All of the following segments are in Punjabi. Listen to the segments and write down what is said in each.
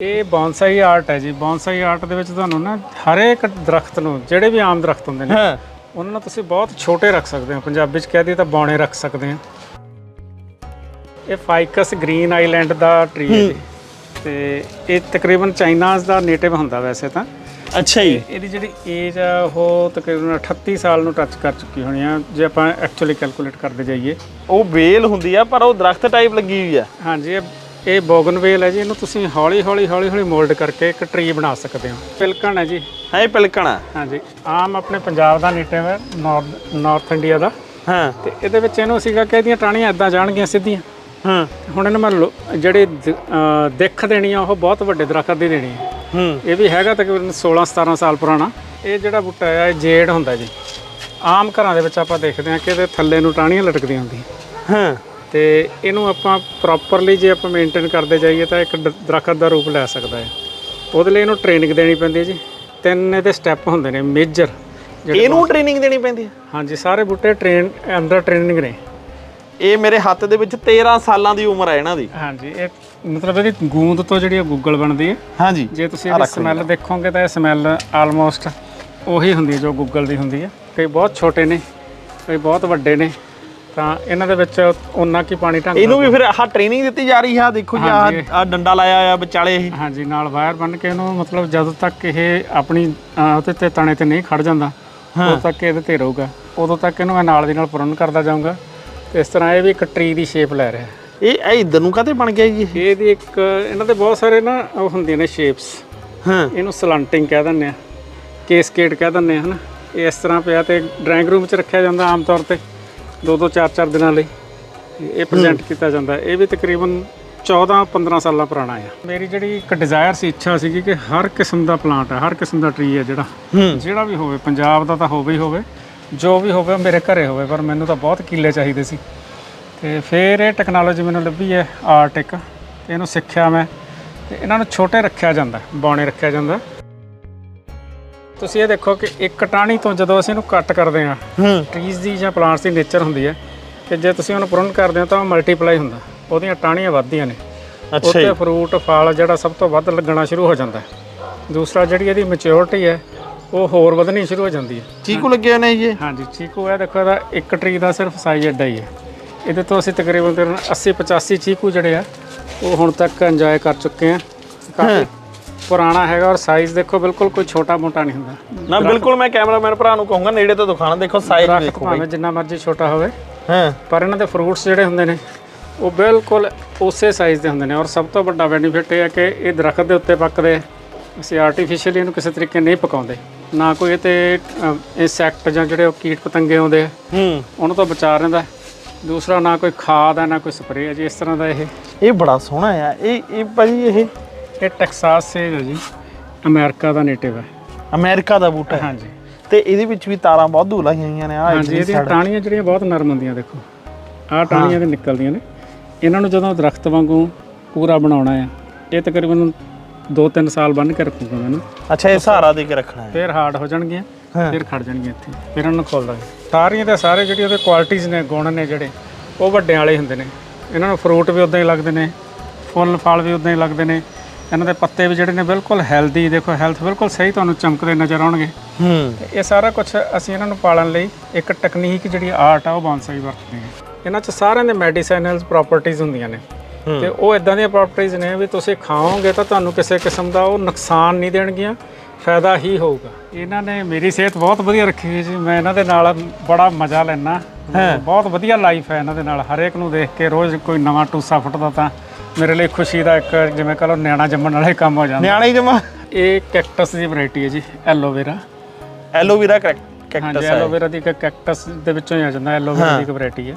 ਇਹ ਬੌਂਸਾਈ ਆਰਟ ਹੈ ਜੀ। ਬੌਂਸਾਈ ਆਰਟ ਦੇ ਵਿੱਚ ਤੁਹਾਨੂੰ ਨਾ ਹਰੇਕ ਦਰਖਤ ਨੂੰ ਜਿਹੜੇ ਵੀ ਆਮ ਦਰਖਤ ਹੁੰਦੇ ਨੇ ਉਹਨਾਂ ਨੂੰ ਤੁਸੀਂ ਬਹੁਤ ਛੋਟੇ ਰੱਖ ਸਕਦੇ ਹੋ। ਪੰਜਾਬੀ ਚ ਕਹਿ ਦਈਏ ਤਾਂ ਬੌਣੇ ਰੱਖ ਸਕਦੇ ਹੋ। ਇਹ ਫਾਈਕਸ ਗ੍ਰੀਨ ਆਈਲੈਂਡ ਦਾ ਟਰੀ ਹੈ ਜੀ। ਤੇ ਇਹ ਤਕਰੀਬਨ ਚਾਈਨਾਜ਼ ਦਾ ਨੇਟਿਵ ਹੁੰਦਾ ਵੈਸੇ ਤਾਂ। ਅੱਛਾ ਜੀ। ਇਹਦੀ ਜਿਹੜੀ ਏਜ ਆ ਉਹ ਤਕਰੀਬਨ 38 ਸਾਲ ਨੂੰ ਟੱਚ ਕਰ ਚੁੱਕੀ ਹੋਣੀ ਆ। ਜੇ ਆਪਾਂ ਐਕਚੁਅਲੀ ਕੈਲਕੂਲੇਟ ਕਰਦੇ ਜਾਈਏ। ਉਹ ਵੇਲ ਹੁੰਦੀ ਆ ਪਰ ਉਹ ਦਰਖਤ ਟਾਈਪ ਲੱਗੀ ਹੋਈ ਆ। ਹਾਂਜੀ ਇਹ ਇਹ ਬੋਗਨਵੇਲ ਹੈ ਜੀ ਇਹਨੂੰ ਤੁਸੀਂ ਹੌਲੀ ਹੌਲੀ ਹੌਲੀ ਹੌਲੀ ਮੋਲਡ ਕਰਕੇ ਇੱਕ ਟਰੀ ਬਣਾ ਸਕਦੇ ਹੋ। ਪਿਲਕਣ ਹੈ ਜੀ। ਹੈ ਪਿਲਕਣਾ। ਹਾਂਜੀ। ਆਮ ਆਪਣੇ ਪੰਜਾਬ ਦਾ ਨੇਟਿਵ ਹੈ ਨਾਰਥ ਨਾਰਥ ਇੰਡੀਆ ਦਾ। ਹਾਂ। ਤੇ ਇਹਦੇ ਵਿੱਚ ਇਹਨੂੰ ਸੀਗਾ ਕਿ ਇਹਦੀਆਂ ਟਾਹਣੀਆਂ ਇਦਾਂ ਜਾਣਗੀਆਂ ਸਿੱਧੀਆਂ। ਹਾਂ। ਹੁਣ ਇਹਨੂੰ ਮੈਂ ਜਿਹੜੇ ਦਿੱਖ ਦੇਣੀ ਆ ਉਹ ਬਹੁਤ ਵੱਡੇ ਦਰਖਤ ਦੀ ਦੇਣੀ ਹੈ ਹੂੰ। ਇਹ ਵੀ ਹੈਗਾ ਤਕਰੀਬਨ 16 17 ਸਾਲ ਪੁਰਾਣਾ। ਇਹ ਜਿਹੜਾ ਬੂਟਾ ਹੈ ਇਹ ਜੇਡ ਹੁੰਦਾ ਜੀ। ਆਮ ਘਰਾਂ ਦੇ ਵਿੱਚ ਆਪਾਂ ਦੇਖਦੇ ਹਾਂ ਕਿ ਇਹਦੇ ਥੱਲੇ ਨੂੰ ਟਾਹਣੀਆਂ ਲਟਕਦੀਆਂ ਹੁੰਦੀਆਂ। ਹਾਂ। ਤੇ ਇਹਨੂੰ ਆਪਾਂ ਪ੍ਰੋਪਰਲੀ ਜੇ ਆਪਾਂ ਮੇਨਟੇਨ ਕਰਦੇ ਜਾਈਏ ਤਾਂ ਇੱਕ ਦ- ਦਰਖਤ ਦਾ ਰੂਪ ਲੈ ਸਕਦਾ ਹੈ। ਉਹਦੇ ਲਈ ਇਹਨੂੰ ਟ੍ਰੇਨਿੰਗ ਦੇਣੀ ਪੈਂਦੀ ਹੈ ਜੀ। ਤਿੰਨ ਇਹਦੇ ਸਟੈਪ ਹੁੰਦੇ ਨੇ ਮੇਜਰ ਇਹਨੂੰ ਟ੍ਰੇਨਿੰਗ ਦੇਣੀ ਪੈਂਦੀ ਆ ਹਾਂਜੀ ਸਾਰੇ ਬੂਟੇ ਟ੍ਰੇਨ ਅੰਡਰ ਟ੍ਰੇਨਿੰਗ ਨੇ। ਇਹ ਮੇਰੇ ਹੱਥ ਦੇ ਵਿੱਚ 13 ਸਾਲਾਂ ਦੀ ਉਮਰ ਹੈ ਇਹਨਾਂ ਦੀ। ਹਾਂਜੀ ਇਹ ਮਤਲਬ ਇਹਦੀ ਗੂੰਦ ਤੋਂ ਜਿਹੜੀ ਗੂਗਲ ਬਣਦੀ ਹੈ। ਹਾਂਜੀ ਜੇ ਤੁਸੀਂ ਇਹਦੀ ਸਮੈਲ ਦੇਖੋਗੇ ਤਾਂ ਇਹ ਸਮੈਲ ਆਲਮੋਸਟ ਉਹੀ ਹੁੰਦੀ ਹੈ ਜੋ ਗੂਗਲ ਦੀ ਹੁੰਦੀ ਹੈ। ਕਈ ਬਹੁਤ ਛੋਟੇ ਨੇ ਕਈ ਬਹੁਤ ਵੱਡੇ ਨੇ। ਤਾਂ ਇਹਨਾਂ ਦੇ ਵਿੱਚ ਉਹਨਾਂ ਕੀ ਪਾਣੀ ਢੰਗ ਇਹਨੂੰ ਵੀ ਫਿਰ ਆਹ ਟ੍ਰੇਨਿੰਗ ਦਿੱਤੀ ਜਾ ਰਹੀ ਆ। ਦੇਖੋ ਜੀ ਆਹ ਆਹ ਡੰਡਾ ਲਾਇਆ ਹੋਇਆ ਵਿਚਾਲੇ। ਇਹ ਹਾਂਜੀ ਨਾਲ ਵਾਇਰ ਬੰਨ ਕੇ ਇਹਨੂੰ ਮਤਲਬ ਜਦੋਂ ਤੱਕ ਇਹ ਆਪਣੀ ਉਹਦੇ ਤੇ ਤਣੇ ਤੇ ਨਹੀਂ ਖੜ ਜਾਂਦਾ ਉਦੋਂ ਤੱਕ ਇਹਦੇ ਤੇ ਰਹੂਗਾ। ਉਦੋਂ ਤੱਕ ਇਹਨੂੰ ਮੈਂ ਨਾਲ ਦੀ ਨਾਲ ਪੁਰਨ ਕਰਦਾ ਜਾਊਂਗਾ। ਤੇ ਇਸ ਤਰ੍ਹਾਂ ਇਹ ਵੀ ਇੱਕ ਟਰੀ ਦੀ ਸ਼ੇਪ ਲੈ ਰਿਹਾ। ਇਹ ਇਹ ਇਧਰ ਨੂੰ ਕਾਤੇ ਬਣ ਗਿਆ ਜੀ ਇਹ? ਇਹਦੀ ਇੱਕ ਇਹਨਾਂ ਦੇ ਬਹੁਤ ਸਾਰੇ ਨਾ ਉਹ ਹੁੰਦੀਆਂ ਨੇ ਸ਼ੇਪਸ ਹਾਂ। ਇਹਨੂੰ ਸਲੰਟਿੰਗ ਕਹਿ ਦਿੰਦੇ ਆ। ਕੇਸਕੇਡ ਕਹਿ ਦਿੰਦੇ ਆ ਹਨਾ। ਇਹ ਇਸ ਤਰ੍ਹਾਂ ਪਿਆ ਤੇ ਡਰਾਇੰਗ ਰੂਮ 'ਚ ਰੱਖਿਆ ਜਾਂਦਾ ਆਮ ਤੌਰ ਤੇ। ਦੋ ਦੋ ਚਾਰ ਚਾਰ ਦਿਨਾਂ ਲਈ ਇਹ ਪ੍ਰੈਜ਼ੈਂਟ ਕੀਤਾ ਜਾਂਦਾ ਇਹ ਵੀ ਤਕਰੀਬਨ 14 15 ਸਾਲਾਂ ਪੁਰਾਣਾ ਆ ਮੇਰੀ ਜਿਹੜੀ ਇੱਕ ਡਿਜ਼ਾਇਰ ਸੀ ਇੱਛਾ ਸੀਗੀ ਕਿ ਹਰ ਕਿਸਮ ਦਾ ਪਲਾਂਟ ਹੈ ਹਰ ਕਿਸਮ ਦਾ ਟਰੀ ਹੈ ਜਿਹੜਾ। ਜਿਹੜਾ ਵੀ ਹੋਵੇ ਪੰਜਾਬ ਦਾ ਤਾਂ ਹੋਵੇ ਹੀ ਹੋਵੇ ਜੋ ਵੀ ਹੋਵੇ ਉਹ ਮੇਰੇ ਘਰੇ ਹੋਵੇ ਪਰ ਮੈਨੂੰ ਤਾਂ ਬਹੁਤ ਕੀਲੇ ਚਾਹੀਦੇ ਸੀ। ਤੇ ਫਿਰ ਇਹ ਟੈਕਨੋਲੋਜੀ ਮੈਨੂੰ ਲੱਭੀ ਹੈ ਆਰਟ ਇੱਕ। ਤੇ ਇਹਨੂੰ ਸਿੱਖਿਆ ਮੈਂ। ਤੇ ਇਹਨਾਂ ਨੂੰ ਛੋਟੇ ਰੱਖਿਆ ਜਾਂਦਾ ਬੌਣੇ ਰੱਖਿਆ ਜਾਂਦਾ ਤੁਸੀਂ ਇਹ ਦੇਖੋ ਕਿ ਇੱਕ ਟਾਹਣੀ ਤੋਂ ਜਦੋਂ ਅਸੀਂ ਇਹਨੂੰ ਕੱਟ ਕਰਦੇ ਹਾਂ ਹੂੰ। ਟਰੀਜ਼ ਦੀ ਜਾਂ ਪਲਾਂਟਸ ਦੀ ਨੇਚਰ ਹੁੰਦੀ ਹੈ ਕਿ ਜੇ ਤੁਸੀਂ ਉਹਨੂੰ ਪ੍ਰੁਨ ਕਰਦੇ ਹੋ ਤਾਂ ਉਹ ਮਲਟੀਪਲਾਈ ਹੁੰਦਾ। ਉਹਦੀਆਂ ਟਾਹਣੀਆਂ ਵੱਧਦੀਆਂ ਨੇ। ਅੱਛਾ ਉੱਤੇ ਫਰੂਟ ਫਲ ਜਿਹੜਾ ਸਭ ਤੋਂ ਵੱਧ ਲੱਗਣਾ ਸ਼ੁਰੂ ਹੋ ਜਾਂਦਾ ਹੈ। ਦੂਸਰਾ ਜਿਹੜੀ ਇਹਦੀ ਮੈਚਿਓਰਿਟੀ ਹੈ ਉਹ ਹੋਰ ਵਧਣੀ ਸ਼ੁਰੂ ਹੋ ਜਾਂਦੀ ਹੈ। ਚੀਕੂ ਲੱਗੇ ਨੇ ਜੀ? ਇਹ? ਹਾਂਜੀ ਚੀਕੂ ਹੈ ਦੇਖੋ ਇਹਦਾ ਇੱਕ ਟਰੀ ਦਾ ਸਿਰਫ ਸਾਈਜ਼ ਐਡਾ ਹੀ ਹੈ। ਇਹਦੇ ਤੋਂ ਅਸੀਂ ਤਕਰੀਬਨ ਤਕਰੀਬਨ 80 85 ਚੀਕੂ ਜਿਹੜੇ ਆ ਉਹ ਹੁਣ ਤੱਕ ਇੰਜੋਏ ਕਰ ਚੁੱਕੇ ਆ ਕਾਫੀ ਪੁਰਾਣਾ ਹੈਗਾ ਔਰ ਸਾਈਜ਼ ਦੇਖੋ ਬਿਲਕੁਲ ਕੋਈ ਛੋਟਾ ਮੋਟਾ ਨਹੀਂ ਹੁੰਦਾ। ਨਾ ਬਿਲਕੁਲ ਮੈਂ ਕੈਮਰਾਮੈਨ ਭਰਾ ਨੂੰ ਕਹੂੰਗਾ ਨੇੜੇ ਤੋਂ ਦਿਖਾਣਾ ਦੇਖੋ ਸਾਈਜ਼ ਦੇਖੋ ਭਾਵੇਂ ਜਿੰਨਾ ਮਰਜ਼ੀ ਛੋਟਾ ਹੋਵੇ ਹਾਂ। ਪਰ ਇਹਨਾਂ ਦੇ ਫਰੂਟਸ ਜਿਹੜੇ ਹੁੰਦੇ ਨੇ ਉਹ ਬਿਲਕੁਲ ਉਸੇ ਸਾਈਜ਼ ਦੇ ਹੁੰਦੇ ਨੇ। ਔਰ ਸਭ ਤੋਂ ਵੱਡਾ ਬੈਨੀਫਿਟ ਇਹ ਹੈ ਕਿ ਇਹ ਦਰਖਤ ਦੇ ਉੱਤੇ ਪੱਕਦੇ। ਅਸੀਂ ਆਰਟੀਫੀਸ਼ੀਅਲੀ ਇਹਨੂੰ ਕਿਸੇ ਤਰੀਕੇ ਨਹੀਂ ਪਕਾਉਂਦੇ। ਨਾ ਕੋਈ ਇਹ ਤੇ ਇਨਸੈਕਟ ਜਾਂ ਜਿਹੜੇ ਉਹ ਕੀਟ ਪਤੰਗੇ ਆਉਂਦੇ ਆ ਹੂੰ। ਉਹਨਾਂ ਤੋਂ ਬਚਾ ਰਹਿੰਦਾ ਦੂਸਰਾ ਨਾ ਕੋਈ ਖਾਦ ਹੈ ਨਾ ਕੋਈ ਸਪਰੇਅ ਹੈ ਜੀ ਇਸ ਤਰ੍ਹਾਂ ਦਾ ਇਹ। ਇਹ ਬੜਾ ਸੋਹਣਾ ਆ। ਇਹ ਇਹ ਭਾਜੀ ਇਹ ਇਹ ਟੈਕਸਾਸ ਸੇਜ ਹੈ ਜੀ। ਅਮਰੀਕਾ ਦਾ ਨੇਟਿਵ ਹੈ। ਅਮਰੀਕਾ ਦਾ ਬੂਟਾ ਹੈ। ਹਾਂਜੀ। ਤੇ ਇਹਦੇ ਵਿੱਚ ਵੀ ਤਾਰਾਂ ਬਹੁਤ ਲਾਈਆਂ ਹੋਈਆਂ ਨੇ ਆ ਹਾਂਜੀ ਇਹਦੀਆਂ ਟਾਹਣੀਆਂ ਜਿਹੜੀਆਂ ਬਹੁਤ ਨਰਮ ਹੁੰਦੀਆਂ ਦੇਖੋ। ਆਹ ਟਾਹਣੀਆਂ ਦੇ ਨਿਕਲਦੀਆਂ ਨੇ। ਇਹਨਾਂ ਨੂੰ ਜਦੋਂ ਦਰਖਤ ਵਾਂਗੂ ਪੂਰਾ ਬਣਾਉਣਾ ਆ ਇਹ ਤਕਰੀਬਨ 2-3 ਸਾਲ ਬੰਨ ਕੇ ਰੱਖੂਗਾ ਮੈਨੂੰ। ਅੱਛਾ ਇਹ ਸਹਾਰਾ ਦੇ ਕੇ ਰੱਖਣਾ ਹੈ। ਫਿਰ ਹਾਰਡ ਹੋ ਜਾਣਗੀਆਂ ਹਾਂ। ਫਿਰ ਖੜ ਜਾਣਗੀਆਂ ਇੱਥੇ। ਫਿਰ ਇਹਨਾਂ ਨੂੰ ਖੋਲ ਦਾਂਗੇ ਸਾਰੀਆਂ ਦੇ ਸਾਰੇ ਜਿਹੜੀ ਉਹਦੇ ਕੁਆਲਿਟੀਆਂ ਨੇ ਗੁਣ ਨੇ ਜਿਹੜੇ ਉਹ ਵੱਡਿਆਂ ਵਾਲੇ ਹੁੰਦੇ ਨੇ। ਇਹਨਾਂ ਨੂੰ ਫਰੂਟ ਵੀ ਉਦਾਂ ਹੀ ਲੱਗਦੇ ਨੇ ਫੁੱਲ ਫਲ ਵੀ ਉਦਾਂ ਹੀ ਲੱਗਦੇ ਨੇ। ਇਹਨਾਂ ਦੇ ਪੱਤੇ ਵੀ ਜਿਹੜੇ ਨੇ ਬਿਲਕੁਲ ਹੈਲਦੀ ਦੇਖੋ ਹੈਲਥ ਬਿਲਕੁਲ ਸਹੀ ਤੁਹਾਨੂੰ ਚਮਕਦੇ ਨਜ਼ਰ ਆਉਣਗੇ। ਹੂੰ। ਇਹ ਸਾਰਾ ਕੁਝ ਅਸੀਂ ਇਹਨਾਂ ਨੂੰ ਪਾਲਣ ਲਈ ਇੱਕ ਟੈਕਨੀਕ ਜਿਹੜੀ ਆਰਟ ਆ ਉਹ ਬੌਂਸਾਈ ਵਰਤਦੇ ਹਾਂ। ਇਹਨਾਂ 'ਚ ਸਾਰਿਆਂ ਦੇ ਮੈਡੀਸਿਨਲ ਪ੍ਰਾਪਰਟੀਆਂ ਹੁੰਦੀਆਂ ਨੇ। ਤੇ ਉਹ ਇਦਾਂ ਦੀਆਂ ਪ੍ਰਾਪਰਟੀਆਂ ਨੇ ਵੀ ਤੁਸੀਂ ਖਾਓਗੇ ਤਾਂ ਤੁਹਾਨੂੰ ਕਿਸੇ ਕਿਸਮ ਦਾ ਉਹ ਨੁਕਸਾਨ ਨਹੀਂ ਦੇਣਗੀਆਂ ਫਾਇਦਾ ਹੀ ਹੋਊਗਾ। ਇਹਨਾਂ ਨੇ ਮੇਰੀ ਸਿਹਤ ਬਹੁਤ ਵਧੀਆ ਰੱਖੀ ਹੋਈ ਜੀ। ਮੈਂ ਇਹਨਾਂ ਦੇ ਨਾਲ ਬੜਾ ਮਜ਼ਾ ਲੈਣਾ ਬਹੁਤ ਵਧੀਆ ਲਾਈਫ ਹੈ ਇਹਨਾਂ ਦੇ ਨਾਲ। ਹਰੇਕ ਨੂੰ ਦੇਖ ਕੇ ਰੋਜ਼ ਕੋਈ ਨਵਾਂ ਟੂਸਾ ਫੁੱਟਦਾ ਤਾਂ ਮੇਰੇ ਲਈ ਖੁਸ਼ੀ ਦਾ ਇੱਕ ਜਿਵੇਂ ਕਹ ਲਓ ਨਿਆਣਾ ਜੰਮਣ ਵਾਲੇ ਕੰਮ ਹੋ ਜਾਂਦਾ। ਨਿਆਣੇ ਜਮਾ। ਇਹ ਕੈਕਟਸ ਦੀ ਵੈਰਾਈਟੀ ਹੈ ਜੀ ਐਲੋਵੇਰਾ ਐਲੋਵੇਰਾ ਹਾਂਜੀ ਕੈਕਟਸ ਹੈ। ਐਲੋਵੇਰਾ ਦੀ ਇੱਕ ਕੈਕਟਸ ਦੇ ਵਿੱਚੋਂ ਹੀ ਆ ਜਾਂਦਾ ਐਲੋਵੇਰਾ ਦੀ ਇੱਕ ਵੈਰਾਈਟੀ ਹੈ।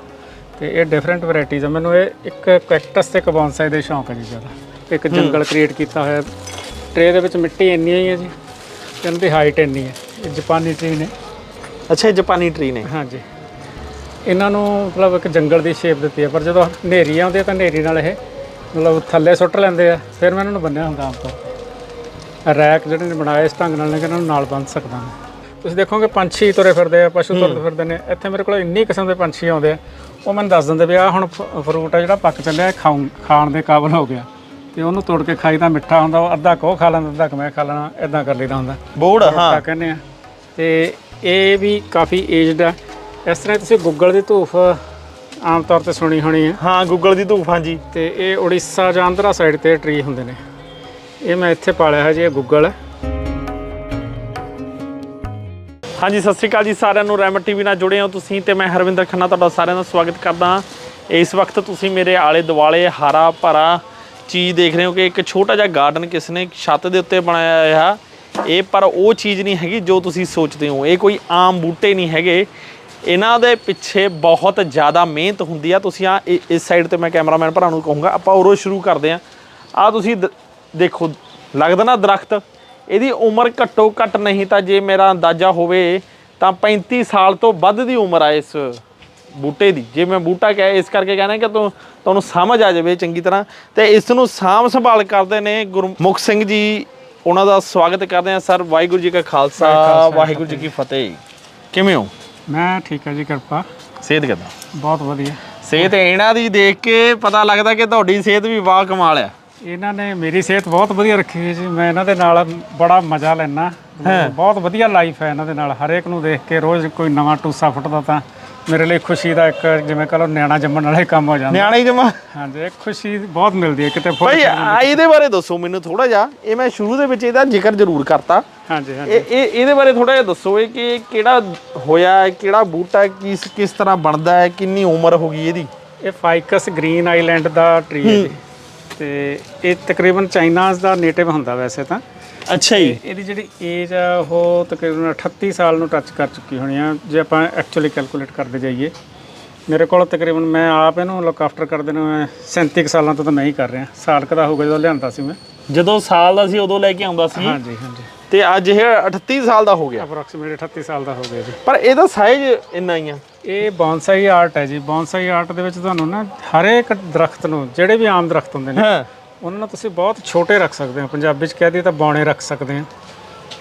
ਤੇ ਇਹ ਡਿਫਰੈਂਟ ਵੈਰਾਈਟੀਜ਼ ਆ। ਮੈਨੂੰ ਇਹ ਇੱਕ ਕੈਕਟਸ ਤੇ ਇੱਕ ਦੇ ਸ਼ੌਂਕ ਹੈ ਜੀ ਜ਼ਿਆਦਾ। ਇੱਕ ਜੰਗਲ ਕ੍ਰੀਏਟ ਕੀਤਾ ਹੋਇਆ। ਟਰੇ ਦੇ ਵਿੱਚ ਮਿੱਟੀ ਇੰਨੀ ਹੀ ਹੈ ਜੀ ਤੇ ਇਹਨਾਂ ਦੀ ਹਾਈਟ ਇੰਨੀ ਹੈ। ਇਹ ਜਾਪਾਨੀ ਟਰੀ ਨੇ। ਅੱਛਾ ਇਹ ਜਾਪਾਨੀ ਟਰੀ ਨੇ। ਹਾਂਜੀ। ਇਹਨਾਂ ਨੂੰ ਮਤਲਬ ਇੱਕ ਜੰਗਲ ਦੀ ਸ਼ੇਪ ਦਿੱਤੀ ਹੈ ਪਰ ਜਦੋਂ ਹਨੇਰੀ ਆਉਂਦੀ ਹੈ ਤਾਂ ਹਨੇਰੀ ਨਾਲ ਇਹ ਮਤਲਬ ਥੱਲੇ ਸੁੱਟ ਲੈਂਦੇ ਆ ਫਿਰ ਮੈਂ ਇਹਨਾਂ ਨੂੰ ਬੰਨਿਆ ਹੁੰਦਾ ਆਮ ਤੌਰ ਤੇ। ਰੈਕ ਜਿਹੜੇ ਨੇ ਬਣਾਏ ਇਸ ਢੰਗ ਨਾਲ ਨੇ ਕਿ ਇਹਨਾਂ ਨੂੰ ਨਾਲ ਬੰਨ ਸਕਦਾ ਮੈਂ। ਤੁਸੀਂ ਦੇਖੋਗੇ ਪੰਛੀ ਤੁਰੇ ਫਿਰਦੇ ਆ ਪਸ਼ੂ ਤੁਰੇ ਫਿਰਦੇ ਨੇ ਇੱਥੇ ਮੇਰੇ ਕੋਲ ਇੰਨੀ ਕਿਸਮ ਦੇ ਪੰਛੀ ਆਉਂਦੇ ਆ ਉਹ ਮੈਨੂੰ ਦੱਸ ਦਿੰਦੇ ਵੀ ਆ ਹੁਣ ਫਰੂਟ ਆ ਜਿਹੜਾ ਪੱਕ ਚੱਲਿਆ ਇਹ ਖਾਉਂ ਖਾਣ ਦੇ ਕਾਬਲ ਹੋ ਗਿਆ। ਤੇ ਉਹਨੂੰ ਤੋੜ ਕੇ ਖਾਈਦਾ ਮਿੱਠਾ ਹੁੰਦਾ ਉਹ ਅੱਧਾ ਕੋ ਖਾ ਲੈਂਦਾ ਅੱਧਾ ਕੁ ਮੈਂ ਖਾ ਲੈਣਾ ਇਦਾਂ ਕਰ ਲਈਦਾ ਹੁੰਦਾ। ਬੋੜ ਤਾਂ ਹਾਂ। ਕਹਿੰਦੇ ਆ। ਤੇ ਇਹ ਵੀ ਕਾਫੀ ਏਜਡ ਆ। ਇਸ ਤਰ੍ਹਾਂ ਤੁਸੀਂ ਗੁੱਗਲ ਦੀ ਧੂਫ ਆਮ ਤੌਰ ਤੇ ਸੁਣੀ ਹੋਣੀ ਹੈ। ਹਾਂ ਗੂਗਲ ਦੀ ਧੂਫ ਹਾਂਜੀ ਤੇ ਇਹ ਉੜੀਸਾ ਜਾਂ ਆਂਧਰਾ ਸਾਈਡ ਤੇ ਟਰੀ ਹੁੰਦੇ ਨੇ। ਇਹ ਮੈਂ ਇੱਥੇ ਪਾਲਿਆ ਹੈ ਜੀ ਇਹ ਗੁੱਗਲ ਹੈ। ਹਾਂਜੀ ਸਤਿ ਸ਼੍ਰੀ ਅਕਾਲ ਜੀ ਸਾਰਿਆਂ ਨੂੰ। ਰੈਮਟ ਟੀਵੀ ਨਾਲ ਜੁੜੇ ਹੋ ਤੁਸੀਂ ਤੇ ਮੈਂ ਹਰਵਿੰਦਰ ਖੰਨਾ ਤੁਹਾਡਾ ਸਾਰਿਆਂ ਦਾ ਸਵਾਗਤ ਕਰਦਾ ਇਸ ਵਕਤ ਤੁਸੀਂ ਮੇਰੇ ਆਲੇ ਦੁਆਲੇ ਹਰਾ ਭਰਾ ਚੀਜ਼ ਦੇਖ ਰਹੇ ਹੋ ਕਿ ਇੱਕ ਛੋਟਾ ਜਿਹਾ ਗਾਰਡਨ ਕਿਸ ਨੇ ਛੱਤ ਦੇ ਉੱਤੇ ਬਣਾਇਆ ਹੋਇਆ। ਇਹ ਪਰ ਉਹ ਚੀਜ਼ ਨਹੀਂ ਹੈਗੀ ਜੋ ਤੁਸੀਂ ਸੋਚਦੇ ਹੋ। ਇਹ ਕੋਈ ਆਮ ਬੂਟੇ ਨਹੀਂ ਹੈਗੇ। ਇਹਨਾਂ ਦੇ ਪਿੱਛੇ ਬਹੁਤ ਜ਼ਿਆਦਾ ਮਿਹਨਤ ਹੁੰਦੀ ਆ। ਤੁਸੀਂ ਆ ਇਸ ਸਾਈਡ ਤੇ ਮੈਂ ਕੈਮਰਾਮੈਨ ਭਰਾ ਨੂੰ ਕਹੂੰਗਾ ਆਪਾਂ ਉਰੋਂ ਸ਼ੁਰੂ ਕਰਦੇ ਆ। ਆ ਤੁਸੀਂ ਦੇਖੋ ਲੱਗਦਾ ਨਾ ਦਰਖਤ? ਇਹਦੀ ਉਮਰ ਘੱਟੋ ਘੱਟ ਨਹੀਂ ਤਾਂ ਜੇ ਮੇਰਾ ਅੰਦਾਜ਼ਾ ਹੋਵੇ ਤਾਂ 35 ਸਾਲ ਤੋਂ ਵੱਧ ਦੀ ਉਮਰ ਆ ਇਸ ਬੂਟੇ ਦੀ। ਜੇ ਮੈਂ ਬੂਟਾ ਕਹਿ ਇਸ ਕਰਕੇ ਕਹਿੰਦਾ ਕਿ ਤੁ- ਤੁਹਾਨੂੰ ਸਮਝ ਆ ਜਾਵੇ ਚੰਗੀ ਤਰ੍ਹਾਂ। ਤੇ ਇਸ ਨੂੰ ਸਾਂਭ ਸੰਭਾਲ ਕਰਦੇ ਨੇ ਗੁਰਮੁਖ ਸਿੰਘ ਜੀ। ਉਹਨਾਂ ਦਾ ਸਵਾਗਤ ਕਰਦੇ ਆ ਸਰ। ਵਾਹਿਗੁਰੂ ਜੀ ਕਾ ਖਾਲਸਾ ਵਾਹਿਗੁਰੂ ਜੀ ਕੀ ਫਤਿਹ। ਕਿਵੇਂ ਹੋ? ਮੈਂ ਠੀਕ ਹੈ ਜੀ ਕਿਰਪਾ। ਸਿਹਤ ਕਿਦਾਂ? ਬਹੁਤ ਵਧੀਆ। ਸਿਹਤ ਇਹਨਾਂ ਦੀ ਦੇਖ ਕੇ ਪਤਾ ਲੱਗਦਾ ਕਿ ਤੁਹਾਡੀ ਸਿਹਤ ਵੀ ਵਾਹ ਕਮਾਲ ਆ। ਇਹਨਾਂ ਨੇ ਮੇਰੀ ਸਿਹਤ ਬਹੁਤ ਵਧੀਆ ਰੱਖੀ ਹੋਈ ਜੀ। ਮੈਂ ਇਹਨਾਂ ਦੇ ਨਾਲ ਬੜਾ ਮਜ਼ਾ ਲੈਣਾ ਬਹੁਤ ਵਧੀਆ ਲਾਈਫ ਹੈ ਇਹਨਾਂ ਦੇ ਨਾਲ। ਹਰੇਕ ਨੂੰ ਦੇਖ ਕੇ ਰੋਜ਼ ਕੋਈ ਨਵਾਂ ਟੂਸਾ ਫੁੱਟਦਾ ਤਾਂ ਮੇਰੇ ਲਈ ਖੁਸ਼ੀ ਦਾ ਇੱਕ ਜਿਵੇਂ ਕਹ ਲਓ ਨਿਆਣਾ ਜੰਮਣ ਵਾਲਾ ਹੀ ਕੰਮ ਹੋ ਜਾਂਦਾ। ਨਿਆਣੇ ਜਮਾ। ਹਾਂਜੀ ਇਹ ਖੁਸ਼ੀ ਬਹੁਤ ਮਿਲਦੀ ਹੈ ਕਿਤੇ ਭਾਈ ਆ ਇਹਦੇ ਬਾਰੇ ਦੱਸੋ ਮੈਨੂੰ ਥੋੜਾ ਜਿਹਾ। ਇਹ ਮੈਂ ਸ਼ੁਰੂ ਦੇ ਵਿੱਚ ਇਹਦਾ ਜ਼ਿਕਰ ਜ਼ਰੂਰ ਕਰਤਾ। ਹਾਂਜੀ ਹਾਂਜੀ। ਇਹ ਇਹ ਇਹਦੇ ਬਾਰੇ ਥੋੜਾ ਜਿਹਾ ਦੱਸੋ ਇਹ ਕਿ ਕਿਹੜਾ ਹੋਇਆ ਹੈ ਕਿਹੜਾ ਬੂਟਾ ਹੈ, ਕਿਸ ਕਿਸ ਤਰ੍ਹਾਂ ਬਣਦਾ ਹੈ ਕਿੰਨੀ ਉਮਰ ਹੋ ਗਈ ਇਹਦੀ? ਇਹ ਫਾਈਕਸ ਗ੍ਰੀਨ ਆਈਲੈਂਡ ਦਾ ਟਰੀ ਹੈ ਜੀ। ਤੇ ਇਹ ਤਕਰੀਬਨ ਚਾਈਨਾਜ਼ ਦਾ ਨੇਟਿਵ ਹੁੰਦਾ ਵੈਸੇ ਤਾਂ। ਅੱਛਾ ਜੀ। ਇਹਦੀ ਜਿਹੜੀ ਏਜ ਆ ਉਹ ਤਕਰੀਬਨ 38 ਸਾਲ ਨੂੰ ਟੱਚ ਕਰ ਚੁੱਕੀ ਹੋਣੀ ਆ। ਜੇ ਆਪਾਂ ਐਕਚੁਅਲੀ ਕੈਲਕੂਲੇਟ ਕਰਦੇ ਜਾਈਏ। ਮੇਰੇ ਕੋਲ ਤਕਰੀਬਨ ਮੈਂ ਆਪ ਇਹਨੂੰ ਲੁੱਕ ਆਫਟਰ ਕਰਦੇ ਨੂੰ ਮੈਂ 37 ਕੁ ਸਾਲਾਂ ਤੋਂ ਤਾਂ ਮੈਂ ਹੀ ਕਰ ਰਿਹਾ। ਸਾਲ ਕੁ ਦਾ ਹੋਊਗਾ ਜਦੋਂ ਲਿਆਂਦਾ ਸੀ ਮੈਂ। ਜਦੋਂ ਸਾਲ ਦਾ ਸੀ ਉਦੋਂ ਲੈ ਕੇ ਆਉਂਦਾ ਸੀ। ਹਾਂਜੀ ਹਾਂਜੀ। ਤੇ ਅੱਜ ਇਹ 38 ਸਾਲ ਦਾ ਹੋ ਗਿਆ। ਅਪਰੋਕਸੀਮੇਟ 38 ਸਾਲ ਦਾ ਹੋ ਗਿਆ ਜੀ। ਪਰ ਇਹਦਾ ਸਾਈਜ਼ ਇੰਨਾ ਹੀ ਆ। ਇਹ ਬੌਂਸਾਈ ਆਰਟ ਹੈ ਜੀ। ਬੌਂਸਾਈ ਆਰਟ ਦੇ ਵਿੱਚ ਤੁਹਾਨੂੰ ਨਾ ਹਰੇਕ ਦਰਖਤ ਨੂੰ ਜਿਹੜੇ ਵੀ ਆਮ ਦਰਖਤ ਹੁੰਦੇ ਨੇ ਹਾਂ। ਉਹਨਾਂ ਨੂੰ ਤੁਸੀਂ ਬਹੁਤ ਛੋਟੇ ਰੱਖ ਸਕਦੇ ਹੋ। ਪੰਜਾਬੀ ਚ ਕਹਿ ਦਈਏ ਤਾਂ ਬੌਣੇ ਰੱਖ ਸਕਦੇ ਹੋ।